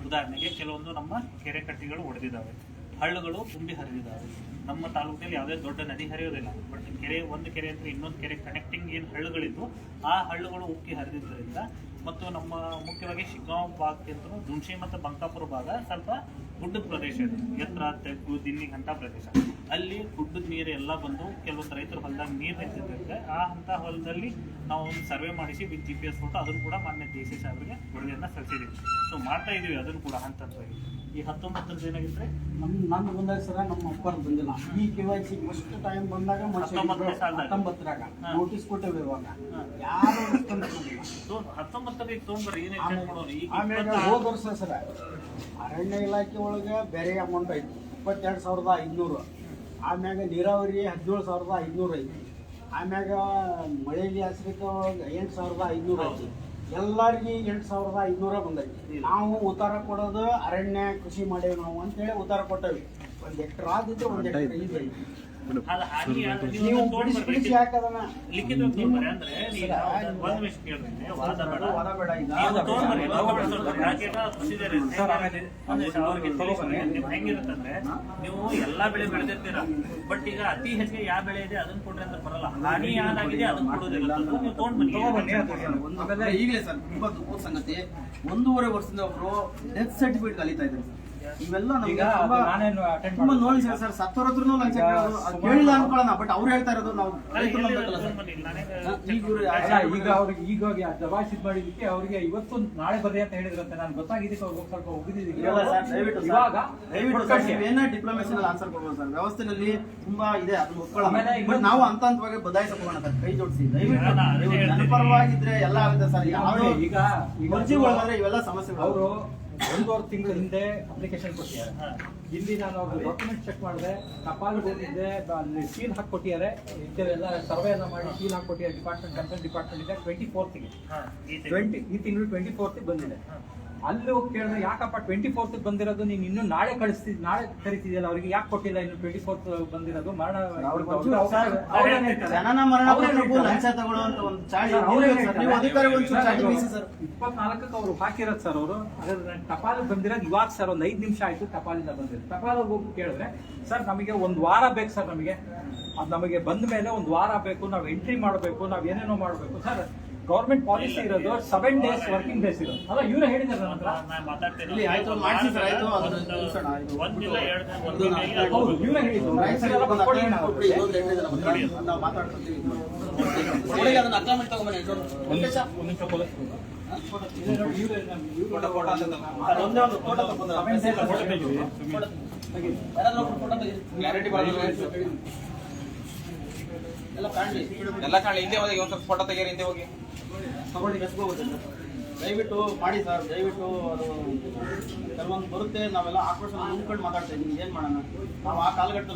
ಉದಾಹರಣೆಗೆ ಕೆಲವೊಂದು ನಮ್ಮ ಕೆರೆ ಕಟ್ಟಿಗಳು ಒಡೆದಿದ್ದಾವೆ. ಹಳ್ಳಗಳು ತುಂಬಿ ಹರಿದಿದ್ದಾವೆ. ನಮ್ಮ ತಾಲೂಕಿನಲ್ಲಿ ಯಾವುದೇ ದೊಡ್ಡ ನದಿ ಹರಿಯೋದಿಲ್ಲ ಬಟ್ ಕೆರೆ, ಒಂದು ಕೆರೆ ಅಂದ್ರೆ ಇನ್ನೊಂದು ಕೆರೆ ಕನೆಕ್ಟಿಂಗ್ ಏನು ಹಳ್ಳಗಳಿದ್ದು, ಆ ಹಳ್ಳಗಳು ಉಕ್ಕಿ ಹರಿದಿದ್ದರಿಂದ ಮತ್ತು ನಮ್ಮ ಮುಖ್ಯವಾಗಿ ಶಿಗ್ಗಾಂವ್ ಭಾಗಕ್ಕಿಂತ ದುಣಸಿ ಮತ್ತು ಬಂಕಾಪುರ ಭಾಗ ಸ್ವಲ್ಪ ಗುಡ್ಡದ ಪ್ರದೇಶ ಇದೆ. ಎತ್ತರ ತೆಗ್ಗು ದಿನ್ನಿ ಅಂತ ಪ್ರದೇಶ. ಅಲ್ಲಿ ಗುಡ್ಡದ ನೀರು ಎಲ್ಲ ಬಂದು ಕೆಲವೊಂದು ರೈತರ ಹೊಲದಾಗ ನೀರು ನಿಂತಿದ್ದಕ್ಕೆ ಆ ಅಂತ ಹೊಲದಲ್ಲಿ ನಾವು ಒಂದು ಸರ್ವೆ ಮಾಡಿಸಿ with G P S photo ಅದನ್ನು ಕೂಡ ಮಾನ್ಯ ಡಿ ಸಿ ಸಾಹೇಬ್ರಿಗೆ ಕೊಡುಗೆಯನ್ನು ಸಲ್ಲಿಸಿದ್ದೀವಿ ಸೊ ಮಾಡ್ತಾ ಇದ್ದೀವಿ ಅದನ್ನು ಕೂಡ ಹಂತ ಹಂತವಾಗಿ ಈ ಹತ್ತೊಂಬತ್ತರದ್ದು ಏನಾಗಿದ್ರೆ ನಮ್ಮ ನಂದು ಬಂದಾಗ ಸರ ನಮ್ಮ ಅಪ್ಪರ್ ಬಂದಿಲ್ಲ. ಈ K Y C first time ಬಂದಾಗ. ಹತ್ತೊಂಬತ್ತರಾಗ. ನೋಟಿಸ್ ಕೊಟ್ಟೇವೆ ಇವಾಗ. ಯಾರು ಸೊ. ಹತ್ತೊಂಬತ್ತರಿಗೆ ತೊಗೊಂಡ್ಬರ್ರಿ ಈಗ ಆಮೇಲೆ ಹೋದ ವರ್ಷ ಸರ ಅರಣ್ಯ ಇಲಾಖೆ ಒಳಗೆ ಬೇರೆ ಅಮೌಂಟ್ ಐತಿ. ಇಪ್ಪತ್ತೆರಡು ಸಾವಿರದ ಐದುನೂರು. ಆಮ್ಯಾಗ ನೀರಾವರಿ ಹದಿನೇಳು ಸಾವಿರದ ಐದುನೂರು ಐತಿ. ಆಮ್ಯಾಗ ಆಶ್ರಿತ ಒಳಗೆ ಎಂಟು ಸಾವಿರದ ಐದುನೂರು ಐತಿ. ಎಲ್ಲರಿಗೆ ಎಂಟು ಸಾವಿರದ ಐದುನೂರ ಬಂದೈತಿ. ನಾವು ಉತ್ತರ ಕೊಡೋದು ಅರಣ್ಯ ಕೃಷಿ ಮಾಡೇವಿ ನಾವು ಅಂತೇಳಿ ಉತ್ತರ ಕೊಟ್ಟವಿ. ಒಂದು ಎಕ್ಟ್ರ್ ಆದಿತ್ತು ಒಂದು ಎಕ್ಟ್ರ್ ಐದು ಐತಿ. ನೀವು ನೀವು ಅದನ್ನ. ಬಿಡಿಸಿ ತೊಗೊಂಡ್ಬರ್ರಿ. ಬಿಡಿಸಿ ಹಾಕದನ್ನ ಲಿಖಿತವಾಗಿ ತೊಗೊಂಡ್ಬರ್ರಿ. ಅಂದ್ರೆ ಈಗ ಒಂದ್ ನಿಮಿಷ ಕೇಳ್ರಿ ವಾದ ಬೇಡ. ವಾದ ಬೇಡ ಈಗ. ನೀವು ತೊಗೊಂಡ್ಬರ್ರಿ, document ತೊಗೊಂಡ್ಬರ್ರಿ. ಯಾಕೆ ಈಗ procedure ಇದೆ. ಒಂದ್ ನಿಮಿಷ ಅವ್ರಿಗೆ ತಿಳಿಸ್ರಿ. ನೀವು ಹೆಂಗಿರುತ್ತಂದ್ರೆ ನೀವು ಎಲ್ಲಾ ಬೆಳೆ ಬೆಳೆದಿರ್ತೀರ? ಬಟ್ ಈಗ ಅತಿ ಹೆಚ್ಚಿಗೆ ಯಾವ ಬೆಳೆ ಇದೆ ಅದನ್ನ ಕೊಡ್ರಿ ಅಂತ ಬರಲ್ಲ. ಹಾನಿ ಯಾವ್ದಾಗಿದೆ ಅದನ್ನ ಕೊಡೋದಿಲ್ಲ. ನೀವು ತೊಗೊಂಡ್ಬನ್ನಿ ಈಗಲೇ ಸರ್ ತುಂಬಾ ದುಃಖದ ಸಂಗತಿ. ಒಂದೂವರೆ ವರ್ಷದಿಂದ ಅವರು ಡೆತ್ ಸರ್ಟಿಫಿಕೇಟ್ ಕಲಿತಾ ಇದ್ದಾರೆ ಸರ್. ಇವೆಲ್ಲ ನಮ್ಗೆ ತುಂಬಾ ನಾನೇನು ತುಂಬಾ ಮಾಡಿಲ್ಲ. ನೋಡಿ ಸರ್. ಸರ್ ಸತ್ತೋರ ಹತ್ರನೂ ಲಂಚ ಕೇಳೋದು ಅದು ಕೇಳಿಲ್ಲ ಅನ್ಕೊಳ್ಳೋಣ ಬಟ್ ಅವ್ರು ಹೇಳ್ತಾ ಇರೋದು ನಾವು ರೈತರು ನಂಬೇಕಲ್ಲ ಸರ್. ಈಗ ಇವ್ರು ಅಲ್ಲ, ಈಗ ಅವ್ರಿಗೆ ಈಗ ದಬಾಯಿಸ್ ಇದ್ ಮಾಡಿದಕ್ಕೆ ಅವ್ರಿಗೆ ಇವತ್ತು ನಾಳೆ ಬರ್ರಿ ಅಂತ ಹೇಳಿದ್ರಂತೆ. ನಾನು ಗೊತ್ತಾಗಿದ್ದಕ್ಕೆ ಅವ್ರಿಗೆ ಸ್ವಲ್ಪ ಹೋಗಿದ್ದೀನಿ ಇಲ್ಲ ಸರ್, ದಯವಿಟ್ಟು ಸರ್, ಇವಾಗ ದಯವಿಟ್ಟು ಸರ್, ನೀವೇನೇ ಡಿಪ್ಲೊಮೇಶನ್ ಆನ್ಸರ್ ಕೊಡ್ಬೋದು ಸರ್. ವ್ಯವಸ್ಥೆನಲ್ಲಿ ತುಂಬಾ ಇದೆ ಅದನ್ನ ಒಪ್ಕೊಳ್ಳೋಣ. ಆಮೇಲೆ ಬಟ್ ನಾವು ಹಂತ ಹಂತವಾಗಿ ಬದಲಾಯಿಸಕ್ ಹೋಗೋಣ ಸರ್ ಕೈ ಜೋಡಿಸಿ. ದಯವಿಟ್ಟು ನಾನು ಅದೇ ನೀವು ಹೇಳ್ತೀನಿ. ಜನಪರವಾಗಿದ್ರೆ ಎಲ್ಲ ಆಗುತ್ತೆ ಸರ್. ಯಾವ್ದು ಈಗ ಈಗ ಅರ್ಜಿ ಒಳಗಾದ್ರೆ ಇವೆಲ್ಲ ಸಮಸ್ಯೆಗಳು. ಅವರು ಒಂದೂವರೆ ತಿಂಗಳ ಹಿಂದೆ ಅಪ್ಲಿಕೇಶನ್ ಕೊಟ್ಟಿದ್ದಾರೆ. ಇಲ್ಲಿ ನಾನು ಡಾಕ್ಯುಮೆಂಟ್ ಚೆಕ್ ಮಾಡಿದೆ ಟಪಾಲ್ ಹೋಗಿದ್ದೆ ಅಲ್ಲಿ ಸೀಲ್ ಹಾಕೊಟ್ಟಿದ್ದಾರೆ ಇಂಥವೆಲ್ಲ ಸರ್ವೆ ಎಲ್ಲ ಮಾಡಿ ಸೀಲ್ ಹಾಕೊಟ್ಟಿದ್ದಾರೆ ಡಿಪಾರ್ಟ್ಮೆಂಟ್ ಕನ್ಸರ್ನ್ ಡಿಪಾರ್ಟ್ಮೆಂಟ್ ಇದೆ ಟ್ವೆಂಟಿ ಫೋರ್ತ್ಗೆ ಹಾ, ಈ ತಿಂಗಳು. ಟ್ವೆಂಟಿ ಈ ತಿಂಗಳು ಟ್ವೆಂಟಿ ಫೋರ್ತಿಗೆ ಬಂದಿದೆ. ಅಲ್ಲಿ ಹೋಗಿ ಕೇಳಿದ್ರೆ ಯಾಕಪ್ಪ ಟ್ವೆಂಟಿ ಫೋರ್ತ್ ಬಂದಿರೋದು ನೀನು ಇನ್ನು ನಾಳೆ ಕಳಿಸ್ತಿದ್ ನಾಳೆ ಕರಿತಿದ್ಯಲ್ಲ ಅವ್ರಿಗೆ ಯಾಕೆ ಕೊಟ್ಟಿಲ್ಲ ಇನ್ನು ಟ್ವೆಂಟಿ ಫೋರ್ತ್ ಬಂದಿರೋದು? ಮರಣ ಇಪ್ಪತ್ನಾಲ್ಕಕ್ಕೆ ಅವರು ಹಾಕಿರೋದು ಸರ್ ಅವರು. ಅದ್ರ ಟಪಾಲಿಗೆ ಬಂದಿರೋದು ಇವಾಗ ಸರ್ ಒಂದು ಐದು ನಿಮಿಷ ಆಯ್ತು ಟಪಾಲಿಂದ ಬಂದಿರೋದು. ಟಪಾಲ್ ಹೋಗಿ ಕೇಳಿದ್ರೆ ಸರ್ ನಮಗೆ ಒಂದು ವಾರ ಬೇಕು ಸರ್ ನಮಗೆ. ಅದು ನಮಗೆ ಬಂದ ಮೇಲೆ ಒಂದು ವಾರ ಬೇಕು ನಾವು ಎಂಟ್ರಿ ಮಾಡಬೇಕು ನಾವು ಏನೇನೋ ಮಾಡಬೇಕು. ಸರ್ ಗೌರ್ಮೆಂಟ್ ಪಾಲಿಸಿ ಇರೋದು ಸೆವೆನ್ ಡೇಸ್ ವರ್ಕಿಂಗ್ ಡೇಸ್ ಇರೋದು ಅಲ್ಲ ಇವರೇ ಹೇಳಿದ್ದಾರೆ ನನ್ನ ಹತ್ರ ನಾನು ಮಾತಾಡ್ತೀನಿ ಇಲ್ಲಿ ಆಯ್ತು, ಮಾಡ್ಸಿ ಸರ್, ಆಯ್ತು, ಅದನ್ನ ಒಂದು- ನಿಲ್ಸೋಣ, ಆಯ್ತು. ಒಂದಿಲ್ಲ ಎರಡು ದಿನ, ಒಂದು ಇದು ದಿನ ಇಲ್ಲ, ಹೌದು ಇವರೇ ಹೇಳಿದ್ದು ರೈಟ್ ಸೈಡ್ ಎಲ್ಲ ಒಂದು ಬರ್ಕೊಡಿ ಅಗ್ರಿಮೆಂಟ್ ನಾವು. ಕೊಟ್ಬಿಡಿ, ಇನ್ನೊಂದು ಎರಡು ದಿನ ನಮ್ಗೆ. ನಾವು ಮಾತಾಡ್ಕೊತೀವಿ ಕೊಡಿ, ಅದನ್ನ ಅಗ್ರಿಮೆಂಟ್ ತಗೊಂಬನ್ನಿ ಇನ್ನೊಂದು. ಒಂದೇ ಸರ್. ಒಂದು ನಿಮಿಷ ಪೊಲೀಸ್ ಇದೆ ನೋಡಿ, ಇವ್ರೇ ನಮ್ಮ- ಇವ್ರು ಫೋಟೋ ಅಂತ ತಗೊಂಡು. ಅದು ಒಂದೇ ಒಂದು ಫೋಟೋ ತಗೊಂಡ್ರೆ ಸೆವೆನ್ ಡೇಸ್ ಫೋಟೋ ಫೋಟೋ ತೆಗೀರಿ. ತೆಗೀರಿ. ಯಾರಾದ್ರೂ ಒಬ್ರು ಫೋಟೋ ತೆಗೀರಿ. ಕ್ಲಾರಿಟಿ ಬರಲ್ಲ ಎಲ್ಲ ಕಾಣಲಿ ಎಲ್ಲ ಕಾಣಲಿ ಹಿಂದೆ ಹೋಗಿ ಒಂದು ಸ್ವಲ್ಪ ಫೋಟೋ ತೆಗೀರಿ ಹಿಂದೆ ಹೋಗಿ ತಗೊಳ್ಳಿ ಬೆಸ್ಕೋಬೋದು ದಯವಿಟ್ಟು ಮಾಡಿ ಸರ್ ದಯವಿಟ್ಟು ಅದು ಕೆಲವೊಂದು ಬರುತ್ತೆ, ನಾವೆಲ್ಲ ಆಕ್ರೋಶ ಮುಂದ್ಕೊಂಡು ಮಾತಾಡ್ತಾ ಇದ್ದೀವಿ, ಏನು ಮಾಡೋಣ? ನಾವು ಆ ಕಾಲಘಟ್ಟದಲ್ಲಿ